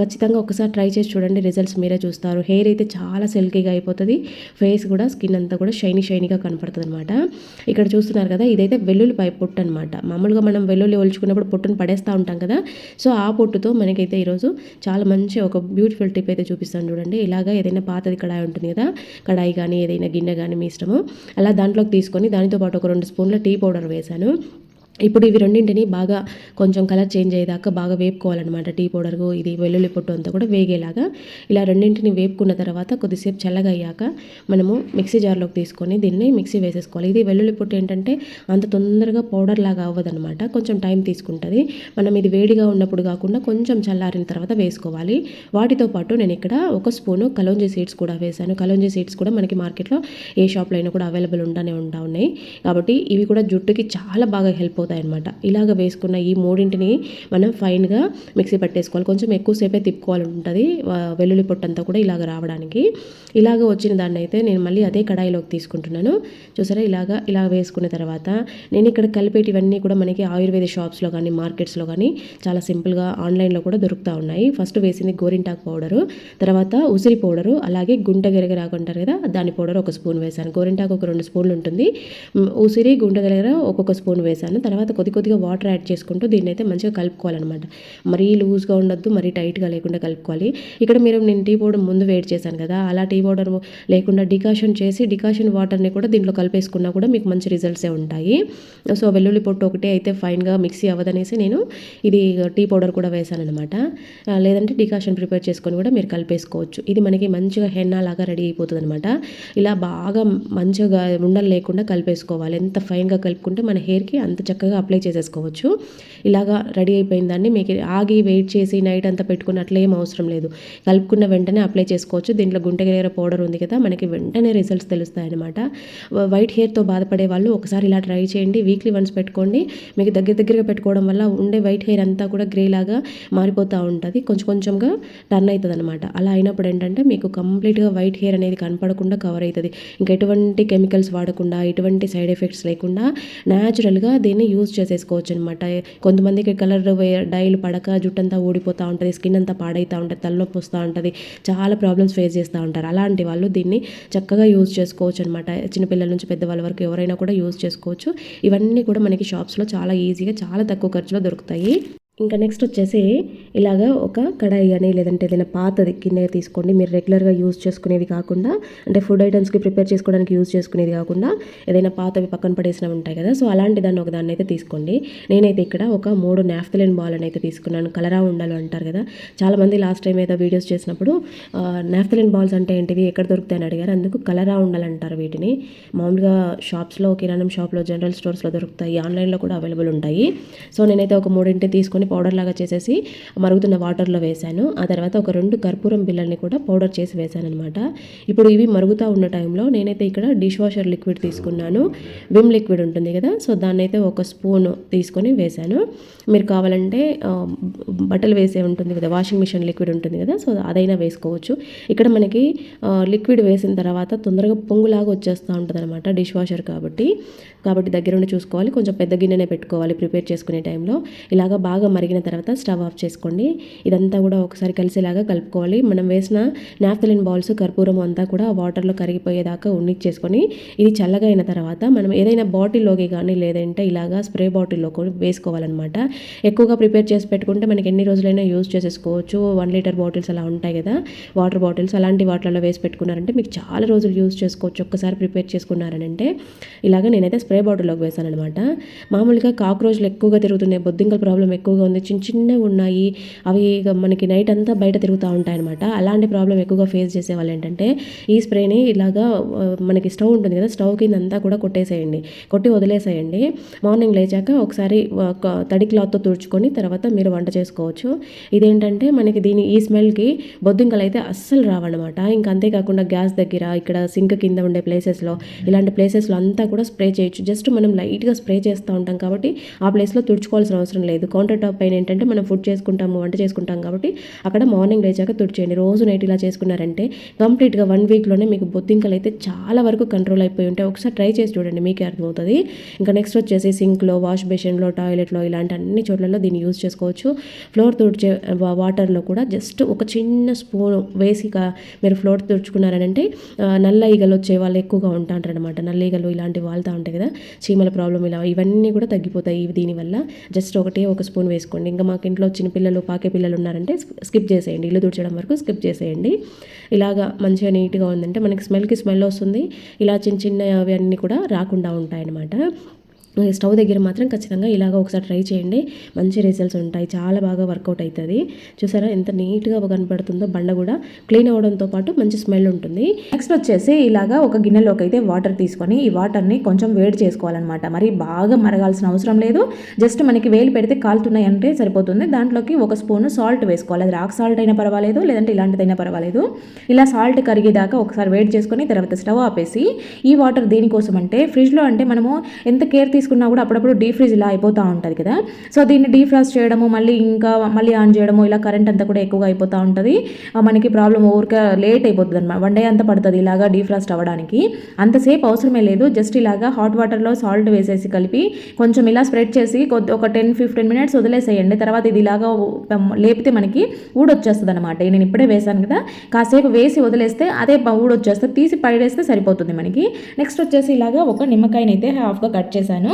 A: ఖచ్చితంగా ఒకసారి ట్రై చేసి చూడండి రిజల్ట్స్ మీరే చూస్తారు. హెయిర్ అయితే చాలా సిల్కీగా అయిపోతుంది. ఫేస్ కూడా స్కిన్ అంతా కూడా షైనీ షైనీగా కనపడుతుంది అనమాట ఇక్కడ చూస్తున్నారు కదా ఇదైతే వెల్లుల్లిపాయ పొట్టు అనమాట మామూలుగా మనం వెల్లుల్లి ఒలుచుకున్నప్పుడు పొట్టును పడేస్తూ ఉంటాం కదా సో ఆ పొట్టుతో మనకైతే ఈరోజు చాలా మంచి ఒక బ్యూటిఫుల్ టిప్ అయితే చూపిస్తాను చూడండి. ఇలాగా ఏదైనా పాతది కడాయి ఉంటుంది కదా కడాయి కానీ ఏదైనా గిన్నె కానీ మీ ఇష్టము. అలా దాంట్లోకి తీసుకొని దానితో పాటు ఒక రెండు స్పూన్ల టీ పౌడర్ వేశాను. ఇప్పుడు ఇవి రెండింటిని బాగా కొంచెం కలర్ చేంజ్ అయ్యేదాకా బాగా వేపుకోవాలన్నమాట. టీ పౌడర్ ఇది వెల్లుల్లి పొట్టు అంతా కూడా వేగేలాగా ఇలా రెండింటిని వేపుకున్న తర్వాత కొద్దిసేపు చల్లగా అయ్యాక మనము మిక్సీ జార్లోకి తీసుకొని దీన్ని మిక్సీ వేసేసుకోవాలి. ఇది వెల్లుల్లి పొట్టు ఏంటంటే అంత తొందరగా పౌడర్ లాగా అవ్వదన్నమాట. కొంచెం టైం తీసుకుంటుంది. మనం ఇది వేడిగా ఉన్నప్పుడు కాకుండా కొంచెం చల్లారిన తర్వాత వేసుకోవాలి. వాటితో పాటు నేను ఇక్కడ ఒక స్పూను కలోంజీ సీడ్స్ కూడా వేశాను. కలోంజీ సీడ్స్ కూడా మనకి మార్కెట్లో ఏ షాప్లో అయినా కూడా అవైలబుల్ ఉంటానే ఉంటా ఉన్నాయి. కాబట్టి ఇవి కూడా జుట్టుకి చాలా బాగా హెల్ప్ కలిసిపోతాయి అనమాట ఇలాగ వేసుకున్న ఈ మూడింటిని మనం ఫైన్గా మిక్సీ పట్టేసుకోవాలి. కొంచెం ఎక్కువసేపే తిప్పుకోవాలి ఉంటుంది. వెల్లుల్లి పొట్టు అంతా కూడా ఇలాగ రావడానికి. ఇలాగ వచ్చిన దాన్ని అయితే నేను మళ్ళీ అదే కడాయిలోకి తీసుకుంటున్నాను. చూసారా? ఇలాగ ఇలా వేసుకున్న తర్వాత నేను ఇక్కడ కలిపేటివన్నీ కూడా మనకి ఆయుర్వేద షాప్స్లో కానీ మార్కెట్స్లో కానీ చాలా సింపుల్గా ఆన్లైన్లో కూడా దొరుకుతూ ఉన్నాయి. ఫస్ట్ వేసింది గోరింటాకు పౌడరు తర్వాత ఉసిరి పౌడరు అలాగే గుంట గెరగరాకు అంటారు కదా దాని పౌడర్ ఒక స్పూన్ వేశాను. గోరింటాకు ఒక రెండు స్పూన్లు ఉంటుంది. ఉసిరి గుంట గెరగర ఒక్కొక్క స్పూన్ వేశాను. తర్వాత తర్వాత కొద్ది కొద్దిగా వాటర్ యాడ్ చేసుకుంటూ దీన్ని అయితే మంచిగా కలుపుకోవాలన్నమాట. మరీ లూజ్గా ఉండొద్దు మరీ టైట్గా లేకుండా కలుపుకోవాలి. ఇక్కడ మీరు నేను టీ పౌడర్ ముందు వేడి చేశాను కదా అలా టీ పౌడర్ లేకుండా డికాషన్ చేసి డికాషన్ వాటర్ని కూడా దీంట్లో కలిపేసుకున్నా కూడా మీకు మంచి రిజల్ట్సే ఉంటాయి. సో వెల్లుల్లి పొట్టు ఒకటే అయితే ఫైన్గా మిక్సీ అవ్వదనేసి నేను ఇది టీ పౌడర్ కూడా వేశాను అనమాట లేదంటే డికాషన్ ప్రిపేర్ చేసుకొని కూడా మీరు కలిపేసుకోవచ్చు. ఇది మనకి మంచిగా హెన్నా లాగా రెడీ అయిపోతుంది అనమాట ఇలా బాగా మంచిగా ఉండలు లేకుండా కలిపేసుకోవాలి. ఎంత ఫైన్గా కలుపుకుంటే మన హెయిర్కి అంత చక్కగా అప్లై చేసేసుకోవచ్చు. ఇలాగా రెడీ అయిపోయిందండి. మీకు ఆగి వెయిట్ చేసి నైట్ అంతా పెట్టుకున్నట్ల ఏం అవసరం లేదు. కలుపుకున్న వెంటనే అప్లై చేసుకోవచ్చు. దీంట్లో గుంటగిరేర పౌడర్ ఉంది కదా మనకి వెంటనే రిజల్ట్స్ తెలుస్తాయి అనమాట వైట్ హెయిర్తో బాధపడే వాళ్ళు ఒకసారి ఇలా ట్రై చేయండి. వీక్లీ వన్స్ పెట్టుకోండి. మీకు దగ్గర దగ్గరగా పెట్టుకోవడం వల్ల ఉండే వైట్ హెయిర్ అంతా కూడా గ్రే లాగా మారిపోతూ ఉంటుంది. కొంచెం కొంచెంగా టర్న్ అవుతుంది అనమాట అలా అయినప్పుడు ఏంటంటే మీకు కంప్లీట్గా వైట్ హెయిర్ అనేది కనపడకుండా కవర్ అవుతుంది ఇంకా ఎటువంటి కెమికల్స్ వాడకుండా ఎటువంటి సైడ్ ఎఫెక్ట్స్ లేకుండా న్యాచురల్గా దీన్ని యూజ్ చేసేసుకోవచ్చు అనమాట కొంతమందికి కలర్ డైలు పడక జుట్టంతా ఊడిపోతూ ఉంటుంది స్కిన్ అంతా పాడైతూ ఉంటుంది తలనొప్పి వస్తూ ఉంటుంది చాలా ప్రాబ్లమ్స్ ఫేస్ చేస్తూ ఉంటారు. అలాంటి వాళ్ళు దీన్ని చక్కగా యూజ్ చేసుకోవచ్చు అనమాట చిన్నపిల్లల నుంచి పెద్దవాళ్ళ వరకు ఎవరైనా కూడా యూజ్ చేసుకోవచ్చు. ఇవన్నీ కూడా మనకి షాప్స్లో చాలా ఈజీగా చాలా తక్కువ ఖర్చులో దొరుకుతాయి. ఇంకా నెక్స్ట్ వచ్చేసి ఇలాగా ఒక కడాయి కానీ లేదంటే ఏదైనా పాతది గిన్నె తీసుకోండి. మీరు రెగ్యులర్గా యూజ్ చేసుకునేది కాకుండా అంటే ఫుడ్ ఐటమ్స్కి ప్రిపేర్ చేసుకోవడానికి యూజ్ చేసుకునేది కాకుండా ఏదైనా పాతవి పక్కన పడేసినవి ఉంటాయి కదా. సో అలాంటి దాన్ని ఒక దాన్ని అయితే తీసుకోండి. నేనైతే ఇక్కడ ఒక మూడు నాఫ్తలిన్ బాల్ అని అయితే తీసుకున్నాను. కలరా ఉండాలి అంటారు కదా. చాలామంది లాస్ట్ టైం ఏదో వీడియోస్ చేసినప్పుడు నాఫ్తలిన్ బాల్స్ అంటే ఏంటివి ఎక్కడ దొరుకుతాయని అడిగారు. అందుకు కలరా ఉండాలంటారు వీటిని. మామూలుగా షాప్స్లో కిరాణం షాప్లో జనరల్ స్టోర్స్లో దొరుకుతాయి. ఆన్లైన్లో కూడా అవైలబుల్ ఉంటాయి. సో నేనైతే ఒక మూడింటి తీసుకొని పౌడర్ లాగా చేసేసి మరుగుతున్న వాటర్లో వేశాను. ఆ తర్వాత ఒక రెండు కర్పూరం బిళ్ళల్ని కూడా పౌడర్ చేసి వేశాను అనమాట ఇప్పుడు ఇవి మరుగుతూ ఉన్న టైంలో నేనైతే ఇక్కడ డిష్ వాషర్ లిక్విడ్ తీసుకున్నాను. విమ్ లిక్విడ్ ఉంటుంది కదా సో దాన్నైతే ఒక స్పూన్ తీసుకొని వేశాను. మీరు కావాలంటే బట్టలు వేసే ఉంటుంది కదా వాషింగ్ మిషన్ లిక్విడ్ ఉంటుంది కదా సో అదైనా వేసుకోవచ్చు. ఇక్కడ మనకి లిక్విడ్ వేసిన తర్వాత తొందరగా పొంగులాగా వచ్చేస్తూ ఉంటుంది అనమాట డిష్ వాషర్ కాబట్టి. కాబట్టి దగ్గరుండి చూసుకోవాలి. కొంచెం పెద్ద గిన్నెనే పెట్టుకోవాలి ప్రిపేర్ చేసుకునే టైంలో. ఇలాగా బాగా మరిగిన తర్వాత స్టవ్ ఆఫ్ చేసుకోండి. ఇదంతా కూడా ఒకసారి కలిసేలాగా కలుపుకోవాలి. మనం వేసిన నాఫ్తలిన్ బాల్స్ కర్పూరం అంతా కూడా ఆ వాటర్లో కరిగిపోయేదాకా ఉన్నిచ్చేసుకొని ఇది చల్లగా అయిన తర్వాత మనం ఏదైనా బాటిల్లోకి కానీ లేదంటే ఇలాగా స్ప్రే బాటిల్లో వేసుకోవాలన్నమాట. ఎక్కువగా ప్రిపేర్ చేసి పెట్టుకుంటే మనకి ఎన్ని రోజులైనా యూజ్ చేసేసుకోవచ్చు. వన్ లీటర్ బాటిల్స్ అలా ఉంటాయి కదా. వాటర్ బాటిల్స్ అలాంటి వాటిలలో వేసి పెట్టుకున్నారంటే మీకు చాలా రోజులు యూజ్ చేసుకోవచ్చు. ఒక్కసారి ప్రిపేర్ చేసుకున్నారనంటే ఇలాగ నేనైతే స్ప్రే బాటిల్లోకి వేసాను అనమాట మామూలుగా కాక్రోచ్లు ఎక్కువగా తిరుగుతున్నాయి బొద్దింకల ప్రాబ్లం ఎక్కువగా ఉంది చిన్న చిన్నవి ఉన్నాయి. అవి ఇక మనకి నైట్ అంతా బయట తిరుగుతూ ఉంటాయి అనమాట అలాంటి ప్రాబ్లం ఎక్కువగా ఫేస్ చేసే వాళ్ళు ఏంటంటే ఈ స్ప్రేని ఇలాగా మనకి స్టవ్ ఉంటుంది కదా స్టవ్ కింద అంతా కూడా కొట్టేసేయండి కొట్టి వదిలేసేయండి. మార్నింగ్ లేచాక ఒకసారి తడి క్లాత్తో తుడుచుకొని తర్వాత మీరు వంట చేసుకోవచ్చు. ఇదేంటంటే మనకి దీని ఈ స్మెల్కి బొద్దింకలు అయితే అస్సలు రావన్నమాట. ఇంకా అంతేకాకుండా గ్యాస్ దగ్గర ఇక్కడ సింక్ కింద ఉండే ప్లేసెస్లో ఇలాంటి ప్లేసెస్లో అంతా కూడా స్ప్రే చేయొచ్చు. జస్ట్ మనం లైట్గా స్ప్రే చేస్తూ ఉంటాం కాబట్టి ఆ ప్లేస్లో తుడుచుకోవాల్సిన అవసరం లేదు. కౌంటర్ టాప్ పైన ఏంటంటే మనం ఫుడ్ చేసుకుంటాము వంట చేసుకుంటాం కాబట్టి అక్కడ మార్నింగ్ లేచాక తుడిచేయండి. రోజు నైట్ ఇలా చేసుకున్నారంటే కంప్లీట్గా వన్ వీక్లోనే మీకు బొద్దింకలు అయితే చాలా వరకు కంట్రోల్ అయిపోయి ఉంటాయి. ఒకసారి ట్రై చేసి చూడండి మీకే అర్థమవుతుంది. ఇంకా నెక్స్ట్ వచ్చేసి సింక్లో వాష్ బేసిన్లో టాయిలెట్లో ఇలాంటి అన్ని చోట్లలో దీన్ని యూజ్ చేసుకోవచ్చు. ఫ్లోర్ తుడిచే వాటర్లో కూడా జస్ట్ ఒక చిన్న స్పూన్ వేసి మీరు ఫ్లోర్ తుడుచుకున్నారనంటే నల్ల ఈగలు వచ్చే వాళ్ళు ఎక్కువగా ఉంటారు అనమాట నల్ల ఈగలు ఇలాంటివి వాళ్తూ ఉంటాయి కదా. చీమల ప్రాబ్లం ఇలా ఇవన్నీ కూడా తగ్గిపోతాయి దీనివల్ల. జస్ట్ ఒకటే ఒక స్పూన్ వేసుకోండి. ఇంకా మాకు ఇంట్లో చిన్న పిల్లలు పాకే పిల్లలు ఉన్నారంటే స్కిప్ చేసేయండి. ఇల్లు తుడచడం వరకు స్కిప్ చేసేయండి. ఇలాగా మంచిగా నీట్గా ఉందంటే మనకి స్మెల్కి స్మెల్ వస్తుంది. ఇలా చిన్న చిన్న అవి అన్నీ కూడా రాకుండా ఉంటాయన్నమాట. స్టవ్ దగ్గర మాత్రం ఖచ్చితంగా ఇలాగ ఒకసారి ట్రై చేయండి. మంచి రిజల్ట్స్ ఉంటాయి. చాలా బాగా వర్కౌట్ అవుతుంది చూసారా? ఎంత నీట్గా కనపడుతుందో బండ కూడా. క్లీన్ అవడంతో పాటు మంచి స్మెల్ ఉంటుంది.
B: నెక్స్ట్ వచ్చేసి ఇలాగా ఒక గిన్నెలోకి అయితే వాటర్ తీసుకొని ఈ వాటర్ని కొంచెం వేడి చేసుకోవాలన్నమాట. మరి బాగా మరగాల్సిన అవసరం లేదు. జస్ట్ మనకి వేలు పెడితే కాలుతున్నాయి అంటే సరిపోతుంది. దాంట్లోకి ఒక స్పూన్ సాల్ట్ వేసుకోవాలి. అది రాక్ సాల్ట్ అయినా పర్వాలేదు లేదంటే ఇలాంటిదైనా పర్వాలేదు. ఇలా సాల్ట్ కరిగేదాకా ఒకసారి వేడి చేసుకొని తర్వాత స్టవ్ ఆపేసి ఈ వాటర్ దేనికోసం అంటే ఫ్రిడ్జ్లో అంటే మనము ఎంత కేర్ తీసుకున్నా కూడా అప్పుడప్పుడు డీ ఫ్రీజ్ ఇలా అయిపోతూ ఉంటుంది కదా. సో దీన్ని డీఫ్రాస్ట్ చేయడము మళ్ళీ ఇంకా మళ్ళీ ఆన్ చేయడము ఇలా కరెంట్ అంతా కూడా ఎక్కువగా అయిపోతూ ఉంటుంది. మనకి ప్రాబ్లం ఊరికే లేట్ అయిపోతుంది అనమాట వన్ డే అంతా పడుతుంది ఇలాగా డీఫ్రాస్ట్ అవ్వడానికి. అంతసేపు అవసరమే లేదు. జస్ట్ ఇలాగా హాట్ వాటర్లో సాల్ట్ వేసేసి కలిపి కొంచెం ఇలా స్ప్రెడ్ చేసి కొద్ది ఒక టెన్ ఫిఫ్టీన్ మినిట్స్ వదిలేసేయండి. తర్వాత ఇది ఇలాగా లేపితే మనకి ఊడొచ్చేస్తుంది అనమాట నేను ఇప్పుడే వేసాను కదా. కాసేపు వేసి వదిలేస్తే అదే ఊడొచ్చేస్తుంది ఊడొచ్చేస్తే తీసి పడేస్తే సరిపోతుంది మనకి. నెక్స్ట్ వచ్చేసి ఇలాగా ఒక నిమ్మకాయనైతే హాఫ్గా కట్ చేశాను.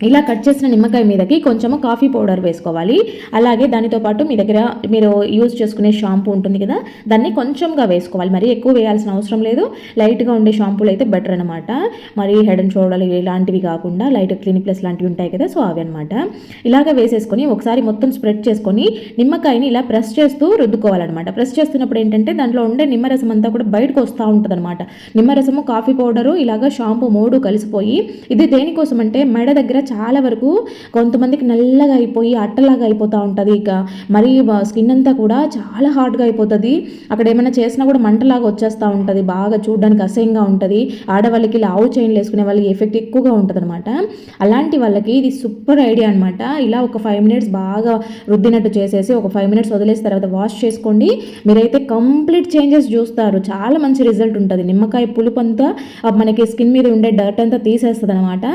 B: ఇలా కట్ చేసిన నిమ్మకాయ మీదకి కొంచెము కాఫీ పౌడర్ వేసుకోవాలి. అలాగే దానితో పాటు మీ దగ్గర మీరు యూజ్ చేసుకునే షాంపూ ఉంటుంది కదా దాన్ని కొంచెంగా వేసుకోవాలి. మరి ఎక్కువ వేయాల్సిన అవసరం లేదు. లైట్గా ఉండే షాంపూలు అయితే బెటర్ అనమాట మరి హెడ్ అండ్ షోల్డర్ ఇలాంటివి కాకుండా లైట్ క్లినిక్ ప్లస్ లాంటివి ఉంటాయి కదా సో అవి అనమాట ఇలాగ వేసేసుకొని ఒకసారి మొత్తం స్ప్రెడ్ చేసుకొని నిమ్మకాయని ఇలా ప్రెస్ చేస్తూ రుద్దుకోవాలన్నమాట. ప్రెస్ చేస్తున్నప్పుడు ఏంటంటే దాంట్లో ఉండే నిమ్మరసం అంతా కూడా బయటకు వస్తూ ఉంటుంది అనమాట నిమ్మరసము కాఫీ పౌడరు ఇలాగ షాంపూ మూడు కలిసిపోయి ఇది దేనికోసం అంటే మెడ దగ్గర చాలా వరకు కొంతమందికి నల్లగా అయిపోయి అట్టలాగా అయిపోతూ ఉంటుంది ఇక. మరి స్కిన్ అంతా కూడా చాలా హార్డ్గా అయిపోతుంది. అక్కడ ఏమైనా చేసినా కూడా మంటలాగా వచ్చేస్తూ ఉంటుంది. బాగా చూడడానికి అసహ్యంగా ఉంటుంది. ఆడవాళ్ళకి లావు చైన్లు వేసుకునే వాళ్ళకి ఎఫెక్ట్ ఎక్కువగా ఉంటుంది అనమాట అలాంటి వాళ్ళకి ఇది సూపర్ ఐడియా అనమాట ఇలా ఒక ఫైవ్ మినిట్స్ బాగా రుద్దినట్టు చేసేసి ఒక ఫైవ్ మినిట్స్ వదిలేసిన తర్వాత వాష్ చేసుకోండి. మీరైతే కంప్లీట్ చేంజెస్ చూస్తారు. చాలా మంచి రిజల్ట్ ఉంటుంది. నిమ్మకాయ పులుపు అంతా మనకి స్కిన్ మీద ఉండే డర్ట్ అంతా తీసేస్తుంది అనమాట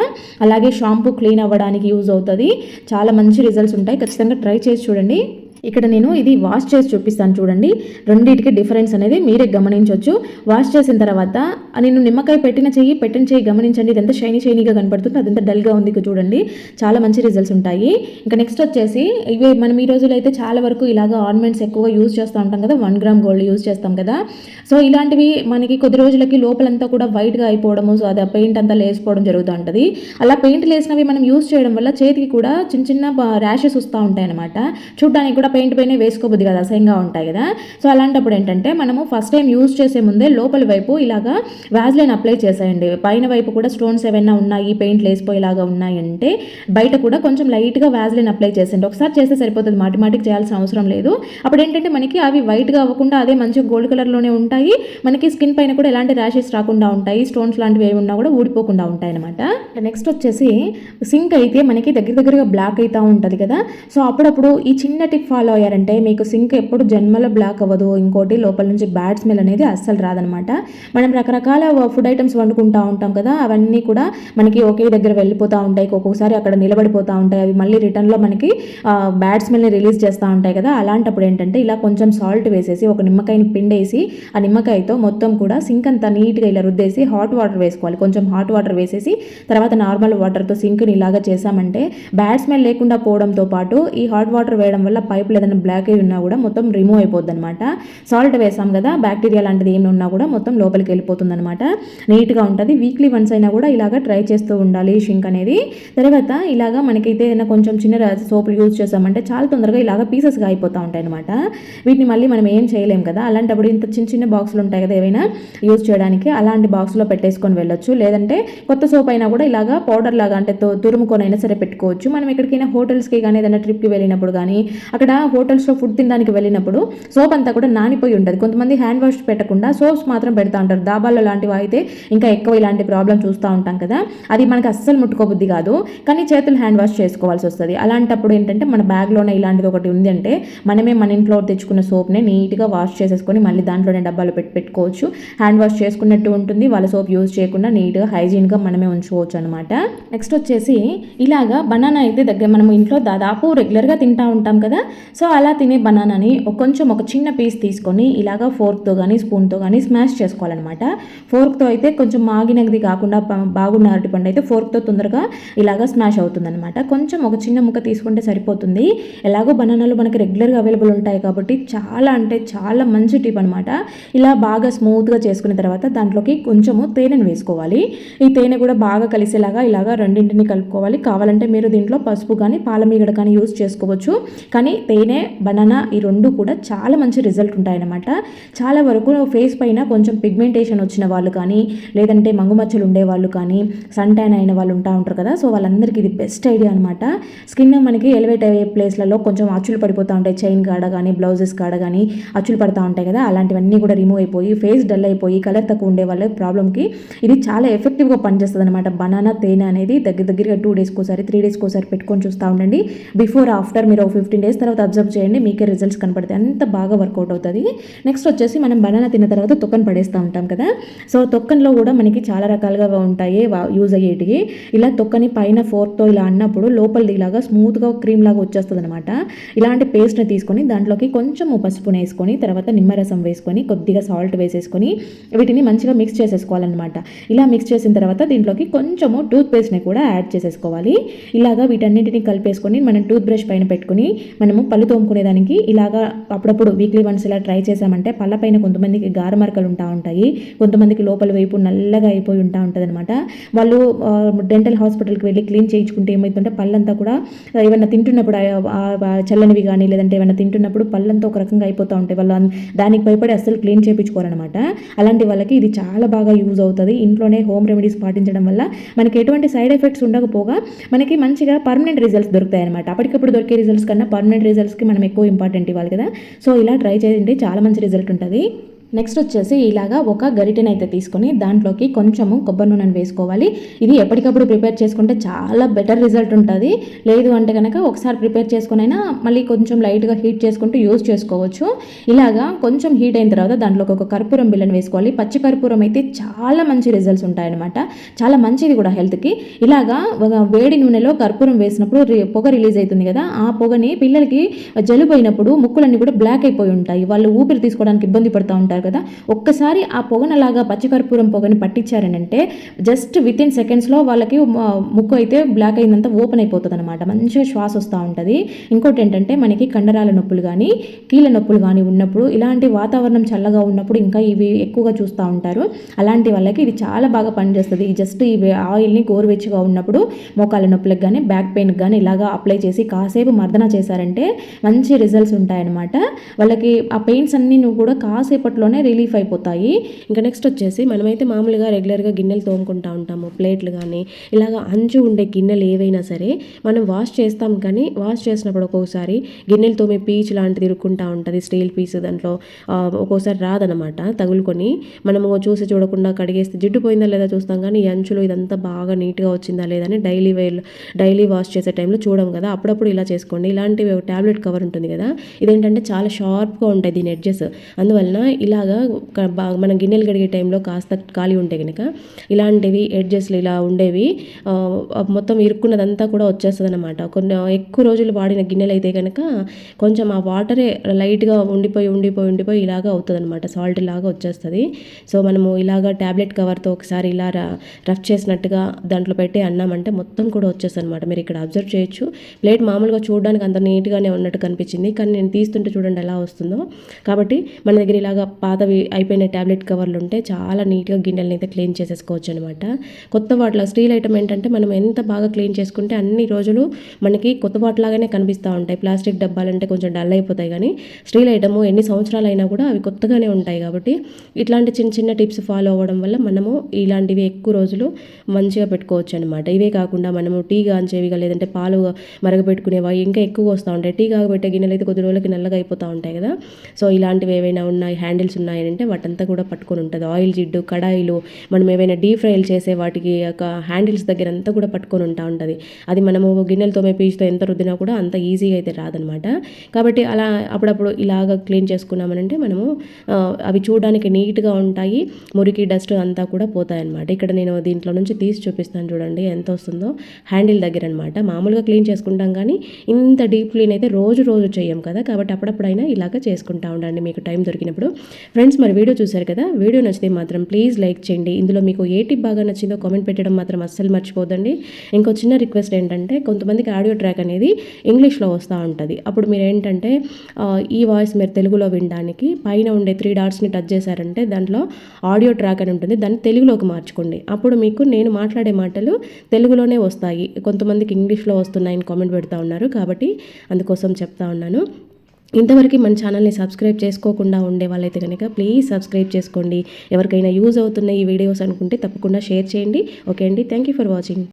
B: అలాగే షాంపూ క్లీన్ అవ్వడానికి యూజ్ అవుతుంది. చాలా మంచి రిజల్ట్స్ ఉంటాయి. ఖచ్చితంగా ట్రై చేసి చూడండి. ఇక్కడ నేను ఇది వాష్ చేసి చూపిస్తాను చూడండి. రెండింటికి డిఫరెన్స్ అనేది మీరే గమనించవచ్చు వాష్ చేసిన తర్వాత నేను నిమ్మకాయ పెట్టిన చెయ్యి పెట్టిన చెయ్యి గమనించండి. ఇది ఎంత షైనీ షైనీగా కనపడుతుంది అదంతా డల్గా ఉంది చూడండి. చాలా మంచి రిజల్ట్స్ ఉంటాయి. ఇంకా నెక్స్ట్ వచ్చేసి ఇవి మనం ఈ రోజుల్లో అయితే చాలా వరకు ఇలాగ ఆర్నమెంట్స్ ఎక్కువగా యూజ్ చేస్తూ ఉంటాం కదా. వన్ గ్రామ్ గోల్డ్ యూజ్ చేస్తాం కదా. సో ఇలాంటివి మనకి కొద్ది రోజులకి లోపలంతా కూడా వైట్గా అయిపోవడము సో అది పెయింట్ అంతా లేసిపోవడం జరుగుతూ ఉంటుంది. అలా పెయింట్ లేసినవి మనం యూజ్ చేయడం వల్ల చేతికి కూడా చిన్న చిన్న ర్యాషెస్ వస్తూ ఉంటాయి అనమాట చూడడానికి కూడా పెయింట్ పైన వేసుకోబుద్ది కదా అసహ్యంగా ఉంటాయి కదా. సో అలాంటప్పుడు ఏంటంటే మనము ఫస్ట్ టైం యూజ్ చేసే ముందే లోపల వైపు ఇలాగా వ్యాజ్లైన్ అప్లై చేసేయండి. పైన వైపు కూడా స్టోన్స్ ఏమైనా ఉన్నాయి పెయింట్ లేసిపోయేలాగా ఉన్నాయంటే బయట కూడా కొంచెం లైట్గా వ్యాజ్లైన్ అప్లై చేసేయండి. ఒకసారి చేస్తే సరిపోతుంది మాటి మాటికి చేయాల్సిన అవసరం లేదు. అప్పుడు ఏంటంటే మనకి అవి వైట్గా అవ్వకుండా అదే మంచిగా గోల్డ్ కలర్లోనే ఉంటాయి. మనకి స్కిన్ పైన కూడా ఎలాంటి ర్యాషెస్ రాకుండా ఉంటాయి. స్టోన్స్ లాంటివి ఏమి ఉన్నా కూడా ఊడిపోకుండా ఉంటాయి అనమాట నెక్స్ట్ వచ్చేసి సింక్ అయితే మనకి దగ్గర దగ్గరగా బ్లాక్ అవుతూ ఉంటుంది కదా. సో అప్పుడప్పుడు ఈ చిన్న టిప్ ఫాలో అయ్యారంటే మీకు సింక్ ఎప్పుడు జన్మలో బ్లాక్ అవ్వదు. ఇంకోటి లోపల నుంచి బ్యాడ్ స్మెల్ అనేది అస్సలు రాదనమాట. మనం రకరకాల ఫుడ్ ఐటమ్స్ వండుకుంటూ ఉంటాం కదా అవన్నీ కూడా మనకి ఒకే దగ్గర వెళ్ళిపోతూ ఉంటాయి. ఒక్కొక్కసారి అక్కడ నిలబడిపోతూ ఉంటాయి. అవి మళ్ళీ రిటర్న్లో మనకి బ్యాడ్ స్మెల్ని రిలీజ్ చేస్తూ ఉంటాయి కదా. అలాంటప్పుడు ఏంటంటే ఇలా కొంచెం సాల్ట్ వేసేసి ఒక నిమ్మకాయని పిండేసి ఆ నిమ్మకాయతో మొత్తం కూడా సింక్ అంతా నీట్గా ఇలా రుద్దేసి హాట్ వాటర్ వేసుకోవాలి. కొంచెం హాట్ వాటర్ వేసేసి తర్వాత నార్మల్ వాటర్తో సింక్ని ఇలాగా చేసామంటే బ్యాడ్ స్మెల్ లేకుండా పోవడంతో పాటు ఈ హాట్ వాటర్ వేయడం వల్ల కడుపులో ఏదైనా బ్లాక్ అయి ఉన్నా కూడా మొత్తం రిమూవ్ అయిపోద్ది అనమాట సాల్ట్ వేసాం కదా బ్యాక్టీరియా లాంటిది ఏమి ఉన్నా కూడా మొత్తం లోపలికి వెళ్ళిపోతుంది అనమాట నీట్గా ఉంటుంది. వీక్లీ వన్స్ అయినా కూడా ఇలాగ ట్రై చేస్తూ ఉండాలి షింక్ అనేది. తర్వాత ఇలాగా మనకైతే ఏదైనా కొంచెం చిన్న సోపులు యూజ్ చేసామంటే చాలా తొందరగా ఇలాగ పీసెస్గా అయిపోతూ ఉంటాయి అనమాట వీటిని మళ్ళీ మనం ఏం చేయలేం కదా. అలాంటప్పుడు ఇంత చిన్న చిన్న బాక్సులు ఉంటాయి కదా ఏవైనా యూజ్ చేయడానికి అలాంటి బాక్స్లో పెట్టేసుకొని వెళ్ళొచ్చు. లేదంటే కొత్త సోప్ అయినా కూడా ఇలాగా పౌడర్ లాగా అంటే తో- తురుముకొని అయినా సరే పెట్టుకోవచ్చు. మనం ఎక్కడికైనా హోటల్స్కి కానీ ఏదైనా ట్రిప్కి వెళ్ళినప్పుడు కానీ అక్కడ హోటల్స్లో ఫుడ్ తినడానికి వెళ్ళినప్పుడు సోప్ అంతా కూడా నానిపోయి ఉంటుంది కొంతమంది హ్యాండ్ వాష్ పెట్టకుండా సోప్స్ మాత్రం పెడతా ఉంటారు. దాబాల్లో లాంటివి అయితే ఇంకా ఎక్కువ ఇలాంటి ప్రాబ్లం చూస్తూ ఉంటాం కదా. అది మనకి అస్సలు ముట్టుకోబుద్ధి కాదు. కానీ చేతులు హ్యాండ్ వాష్ చేసుకోవాల్సి వస్తుంది. అలాంటప్పుడు ఏంటంటే మన బ్యాగ్లోనే ఇలాంటిది ఒకటి ఉంది అంటే మనమే మన ఇంట్లో తెచ్చుకున్న సోప్ని నీట్గా వాష్ చేసేసుకొని మళ్ళీ దాంట్లోనే డబ్బాలు పెట్టి పెట్టుకోవచ్చు. హ్యాండ్ వాష్ చేసుకున్నట్టు ఉంటుంది. వాళ్ళ సోప్ యూజ్ చేయకుండా నీట్గా హైజీన్గా మనమే ఉంచుకోవచ్చు అనమాట నెక్స్ట్ వచ్చేసి ఇలాగా బనానా అయితే దగ్గర మనం ఇంట్లో దాదాపు రెగ్యులర్గా తింటూ ఉంటాం కదా. సో అలా తినే బనానాని కొంచెం ఒక చిన్న పీస్ తీసుకొని ఇలాగా ఫోర్క్తో కానీ స్పూన్తో కానీ స్మాష్ చేసుకోవాలన్నమాట. ఫోర్క్తో అయితే కొంచెం మాగినది కాకుండా బాగున్న అరటిపండు అయితే ఫోర్క్తో తొందరగా ఇలాగా స్మాష్ అవుతుందన్నమాట. కొంచెం ఒక చిన్న ముక్క తీసుకుంటే సరిపోతుంది. ఎలాగో బనానాలు మనకి రెగ్యులర్గా అవైలబుల్ ఉంటాయి కాబట్టి చాలా అంటే చాలా మంచి టిప్ అనమాట ఇలా బాగా స్మూత్గా చేసుకున్న తర్వాత దాంట్లోకి కొంచెము తేనెను వేసుకోవాలి. ఈ తేనె కూడా బాగా కలిసేలాగా ఇలాగా రెండింటిని కలుపుకోవాలి. కావాలంటే మీరు దీంట్లో పసుపు కానీ పాలమీగడ కానీ యూస్ చేసుకోవచ్చు. కానీ తేనె తేనె బనానా ఈ రెండు కూడా చాలా మంచి రిజల్ట్ ఉంటాయన్నమాట. చాలా వరకు ఫేస్ పైన కొంచెం పిగ్మెంటేషన్ వచ్చిన వాళ్ళు కానీ లేదంటే మంగుమచ్చలు ఉండే వాళ్ళు కానీ సన్ ట్యాన్ అయిన వాళ్ళు ఉంటా ఉంటారు కదా. సో వాళ్ళందరికీ ఇది బెస్ట్ ఐడియా అనమాట స్కిన్ మనకి ఎలివేట్ అయ్యే ప్లేస్లలో కొంచెం అచ్చులు పడిపోతూ ఉంటాయి. చైన్ కాడ కానీ బ్లౌజెస్ కాడ కానీ అచ్చులు పడతా ఉంటాయి కదా. అలాంటివన్నీ కూడా రిమూవ్ అయిపోయి ఫేస్ డల్ అయిపోయి కలర్ తక్కువ ఉండే వాళ్ళ ప్రాబ్లమ్కి ఇది చాలా ఎఫెక్టివ్గా పనిచేస్తుంది అనమాట బనానా తేనె అనేది దగ్గర దగ్గరగా టూ డేస్కి ఒకసారి త్రీ డేస్కి ఒకసారి పెట్టుకొని చూస్తూ ఉండండి. బిఫోర్ ఆఫ్టర్ మీరు ఫిఫ్టీన్ డేస్ తర్వాత అబ్జర్వ్ చేయండి మీకే రిజల్ట్స్ కనపడతాయి. అంత బాగా వర్కౌట్ అవుతుంది. నెక్స్ట్ వచ్చేసి మనం బనానా తిన్న తర్వాత తొక్కను పడేస్తూ ఉంటాం కదా. సో తొక్కన్లో కూడా మనకి చాలా రకాలుగా ఉంటాయి యూజ్ అయ్యేటివి. ఇలా తొక్కని పైన ఫోర్క్తో ఇలా అన్నప్పుడు లోపలిది ఇలాగా స్మూత్గా క్రీమ్ లాగా వచ్చేస్తుంది అనమాట ఇలాంటి పేస్ట్ని తీసుకొని దాంట్లోకి కొంచెం పసుపుని వేసుకొని తర్వాత నిమ్మరసం వేసుకొని కొద్దిగా సాల్ట్ వేసేసుకొని వీటిని మంచిగా మిక్స్ చేసేసుకోవాలన్నమాట. ఇలా మిక్స్ చేసిన తర్వాత దీంట్లోకి కొంచెము టూత్ పేస్ట్ని కూడా యాడ్ చేసేసుకోవాలి. ఇలాగా వీటన్నిటిని కలిపేసుకొని మనం టూత్ బ్రష్ పైన పెట్టుకొని మనము పళ్ళు తోముకునేదానికి ఇలాగా అప్పుడప్పుడు వీక్లీ వన్స్ ఇలా ట్రై చేసామంటే పళ్ళ పైన కొంతమందికి గారమరకలు ఉంటా ఉంటాయి. కొంతమందికి లోపల వైపు నల్లగా అయిపోయి ఉంటా ఉంటుంది అనమాట వాళ్ళు డెంటల్ హాస్పిటల్కి వెళ్ళి క్లీన్ చేయించుకుంటే ఏమవుతుంటే పళ్ళంతా కూడా ఏమైనా తింటున్నప్పుడు చల్లనివి కానీ లేదంటే ఏమైనా తింటున్నప్పుడు పళ్ళంతా ఒక రకంగా అయిపోతూ ఉంటాయి. వాళ్ళు దానికి భయపడి అస్సలు క్లీన్ చేయించుకోరనమాట అలాంటి వాళ్ళకి ఇది చాలా బాగా యూజ్ అవుతుంది. ఇంట్లోనే హోమ్ రెమెడీస్ పాటించడం వల్ల మనకి ఎటువంటి సైడ్ ఎఫెక్ట్స్ ఉండకపోగా మనకి మంచిగా పర్మనెంట్ రిజల్ట్స్ దొరుకుతాయి అనమాట అప్పటికప్పుడు దొరికే రిజల్ట్స్ కన్నా పర్మనెంట్ రిజల్ట్స్కి మనం ఎక్కువ ఇంపార్టెంట్ ఇవ్వాలి కదా. సో ఇలా ట్రై చేయండి. చాలా మంచి రిజల్ట్ ఉంటుంది. నెక్స్ట్ వచ్చేసి ఇలాగా ఒక గరిటెని అయితే తీసుకొని దాంట్లోకి కొంచెము కొబ్బరి నూనెను వేసుకోవాలి. ఇది ఎప్పటికప్పుడు ప్రిపేర్ చేసుకుంటే చాలా బెటర్ రిజల్ట్ ఉంటుంది. లేదు అంటే కనుక ఒకసారి ప్రిపేర్ చేసుకునైనా మళ్ళీ కొంచెం లైట్గా హీట్ చేసుకుంటూ యూజ్ చేసుకోవచ్చు. ఇలాగా కొంచెం హీట్ అయిన తర్వాత దాంట్లోకి ఒక కర్పూరం బిల్లను వేసుకోవాలి. పచ్చి కర్పూరం అయితే చాలా మంచి రిజల్ట్స్ ఉంటాయన్నమాట. చాలా మంచిది కూడా హెల్త్కి. ఇలాగా ఒక వేడి నూనెలో కర్పూరం వేసినప్పుడు రి- పొగ రిలీజ్ అవుతుంది కదా ఆ పొగని పిల్లలకి జలుబు అయినప్పుడు ముక్కులన్నీ కూడా బ్లాక్ అయిపోయి ఉంటాయి. వాళ్ళు ఊపిరి తీసుకోవడానికి ఇబ్బంది పడుతూ ఉంటారు. కదా. ఒక్కసారి ఆ పొగను అలాగా పచ్చికర్పూరం పొగని పట్టించారనంటే జస్ట్ విత్ ఇన్ సెకండ్స్లో వాళ్ళకి ముక్కు అయితే బ్లాక్ అయిందంతా ఓపెన్ అయిపోతుంది అనమాట మంచిగా శ్వాస వస్తూ ఉంటుంది. ఇంకోటి ఏంటంటే మనకి కండరాల నొప్పులు కానీ కీళ్ళ నొప్పులు కానీ ఉన్నప్పుడు ఇలాంటి వాతావరణం చల్లగా ఉన్నప్పుడు ఇంకా ఇవి ఎక్కువగా చూస్తూ ఉంటారు. అలాంటి వాళ్ళకి ఇది చాలా బాగా పనిచేస్తుంది. జస్ట్ ఈ ఆయిల్ని గోరువెచ్చగా ఉన్నప్పుడు మోకాళ్ళ నొప్పులకు కానీ బ్యాక్ పెయిన్కి కానీ ఇలాగా అప్లై చేసి కాసేపు మర్దన చేశారంటే మంచి రిజల్ట్స్ ఉంటాయన్నమాట. వాళ్ళకి ఆ పెయిన్స్ అన్నీ నువ్వు కూడా కాసేపట్లోనే రిలీఫ్ అయిపోతాయి.
A: ఇంకా నెక్స్ట్ వచ్చేసి మనమైతే మామూలుగా రెగ్యులర్గా గిన్నెలు తోముకుంటా ఉంటాము. ప్లేట్లు కానీ ఇలాగ అంచు ఉండే గిన్నెలు ఏవైనా సరే మనం వాష్ చేస్తాం కానీ వాష్ చేసినప్పుడు ఒక్కొక్కసారి గిన్నెలు తోమే పీచ్ లాంటిది ఇరుక్కుంటా ఉంటుంది. స్టీల్ పీస్ దాంట్లో ఒక్కోసారి రాదనమాట తగులుకొని. మనము చూసి చూడకుండా కడిగేస్తే జిడ్డు పోయిందా లేదా చూస్తాం కానీ ఈ అంచులు ఇదంతా బాగా నీట్గా వచ్చిందా లేదా అని డైలీ వేర్ డైలీ వాష్ చేసే టైంలో చూడం కదా. అప్పుడప్పుడు ఇలా చేసుకోండి. ఇలాంటివి ఒక ట్యాబ్లెట్ కవర్ ఉంటుంది కదా. ఇదేంటంటే చాలా షార్ప్గా ఉంటాయి దీని ఎడ్జెస్. అందువలన ఇలాగా మనం గిన్నెలు కడిగే టైంలో కాస్త ఖాళీ ఉంటే కనుక ఇలాంటివి ఎడ్జెస్లు ఇలా ఉండేవి మొత్తం ఇరుక్కున్నదంతా కూడా వచ్చేస్తుంది అనమాట కొన్ని ఎక్కువ రోజులు వాడిన గిన్నెలు అయితే కనుక కొంచెం ఆ వాటరే లైట్గా ఉండిపోయి ఉండిపోయి ఉండిపోయి ఇలాగ అవుతుంది అనమాట సాల్ట్ లాగా వచ్చేస్తుంది. సో మనము ఇలాగ ట్యాబ్లెట్ కవర్తో ఒకసారి ఇలా రఫ్ చేసినట్టుగా దాంట్లో పెట్టి అన్నామంటే మొత్తం కూడా వచ్చేస్తుంది అనమాట మీరు ఇక్కడ అబ్జర్వ్ చేయొచ్చు. ప్లేట్ మామూలుగా చూడడానికి అంత నీట్గానే ఉన్నట్టు కనిపించింది. కానీ నేను తీస్తుంటే చూడండి ఎలా వస్తుందో. కాబట్టి మన దగ్గర ఇలాగ పాతవి అయిపోయిన ట్యాబ్లెట్ కవర్లు ఉంటే చాలా నీట్గా గిన్నెలను అయితే క్లీన్ చేసేసుకోవచ్చు అనమాట కొత్త వాటిలో స్టీల్ ఐటమ్ ఏంటంటే మనం ఎంత బాగా క్లీన్ చేసుకుంటే అన్ని రోజులు మనకి కొత్త వాటిలాగానే కనిపిస్తూ ఉంటాయి. ప్లాస్టిక్ డబ్బాలంటే కొంచెం డల్ అయిపోతాయి కానీ స్టీల్ ఐటమ్ ఎన్ని సంవత్సరాలు అయినా కూడా అవి కొత్తగానే ఉంటాయి కాబట్టి ఇట్లాంటి చిన్న చిన్న టిప్స్ ఫాలో అవ్వడం వల్ల మనము ఇలాంటివి ఎక్కువ రోజులు మంచిగా పెట్టుకోవచ్చు అనమాట ఇవే కాకుండా మనము టీ కాంచేవిగా లేదంటే పాలు మరగపెట్టుకునేవా ఇంకా ఎక్కువ వస్తూ ఉంటాయి. టీ కాగబెట్టే గిన్నెలు అయితే కొద్ది రోజులకి నల్లగా అయిపోతూ ఉంటాయి కదా. సో ఇలాంటివి ఏవైనా ఉన్నాయి? హ్యాండిల్స్ ఉన్నాయంటే వాటంతా కూడా పట్టుకొని ఉంటుంది. ఆయిల్ జిడ్డు కడాయిలు మనం ఏవైనా డీప్ ఫ్రైలు చేసే వాటికి ఒక హ్యాండిల్స్ దగ్గర అంతా కూడా పట్టుకొని ఉంటా ఉంటుంది. అది మనము గిన్నెలతో పీచుతో ఎంత రుద్దినా కూడా అంత ఈజీగా అయితే రాదనమాట. కాబట్టి అలా అప్పుడప్పుడు ఇలాగ క్లీన్ చేసుకున్నామనంటే మనము అవి చూడడానికి నీట్గా ఉంటాయి. మురికి డస్ట్ అంతా కూడా పోతాయి అనమాట ఇక్కడ నేను దీంట్లో నుంచి తీసి చూపిస్తాను చూడండి ఎంత వస్తుందో. హ్యాండిల్ దగ్గర అనమాట మామూలుగా క్లీన్ చేసుకుంటాం కానీ ఇంత డీప్ క్లీన్ అయితే రోజు రోజు చేయం కదా. కాబట్టి అప్పుడప్పుడైనా ఇలాగ చేసుకుంటా ఉండండి. మీకు టైం దొరికినప్పుడు ఫ్రెండ్స్ మరి వీడియో చూశారు కదా? వీడియో నచ్చితే మాత్రం ప్లీజ్ లైక్ చేయండి. ఇందులో మీకు ఏ టిప్ బాగా నచ్చిందో కామెంట్ పెట్టడం మాత్రం అస్సలు మర్చిపోదండి ఇంకో చిన్న రిక్వెస్ట్ ఏంటంటే కొంతమందికి ఆడియో ట్రాక్ అనేది ఇంగ్లీష్లో వస్తూ ఉంటుంది. అప్పుడు మీరు ఏంటంటే ఈ వాయిస్ మీరు తెలుగులో వినడానికి పైన ఉండే త్రీ డాట్స్ని టచ్ చేశారంటే దాంట్లో ఆడియో ట్రాక్ అని ఉంటుంది. దాన్ని తెలుగులోకి మార్చుకోండి. అప్పుడు మీకు నేను మాట్లాడే మాటలు తెలుగులోనే వస్తాయి. కొంతమందికి ఇంగ్లీష్లో వస్తున్నాయని కామెంట్ పెడతా ఉన్నారు. కాబట్టి అందుకోసం చెప్తా ఉన్నాను. ఇంతవరకు మన ఛానల్ని సబ్స్క్రైబ్ చేసుకోకుండా ఉండే వాళ్ళైతే కనుక ప్లీజ్ సబ్స్క్రైబ్ చేసుకోండి. ఎవరికైనా యూజ్ అవుతున్న ఈ వీడియోస్ అనుకుంటే తప్పకుండా షేర్ చేయండి. ఓకే అండి. Thank you for watching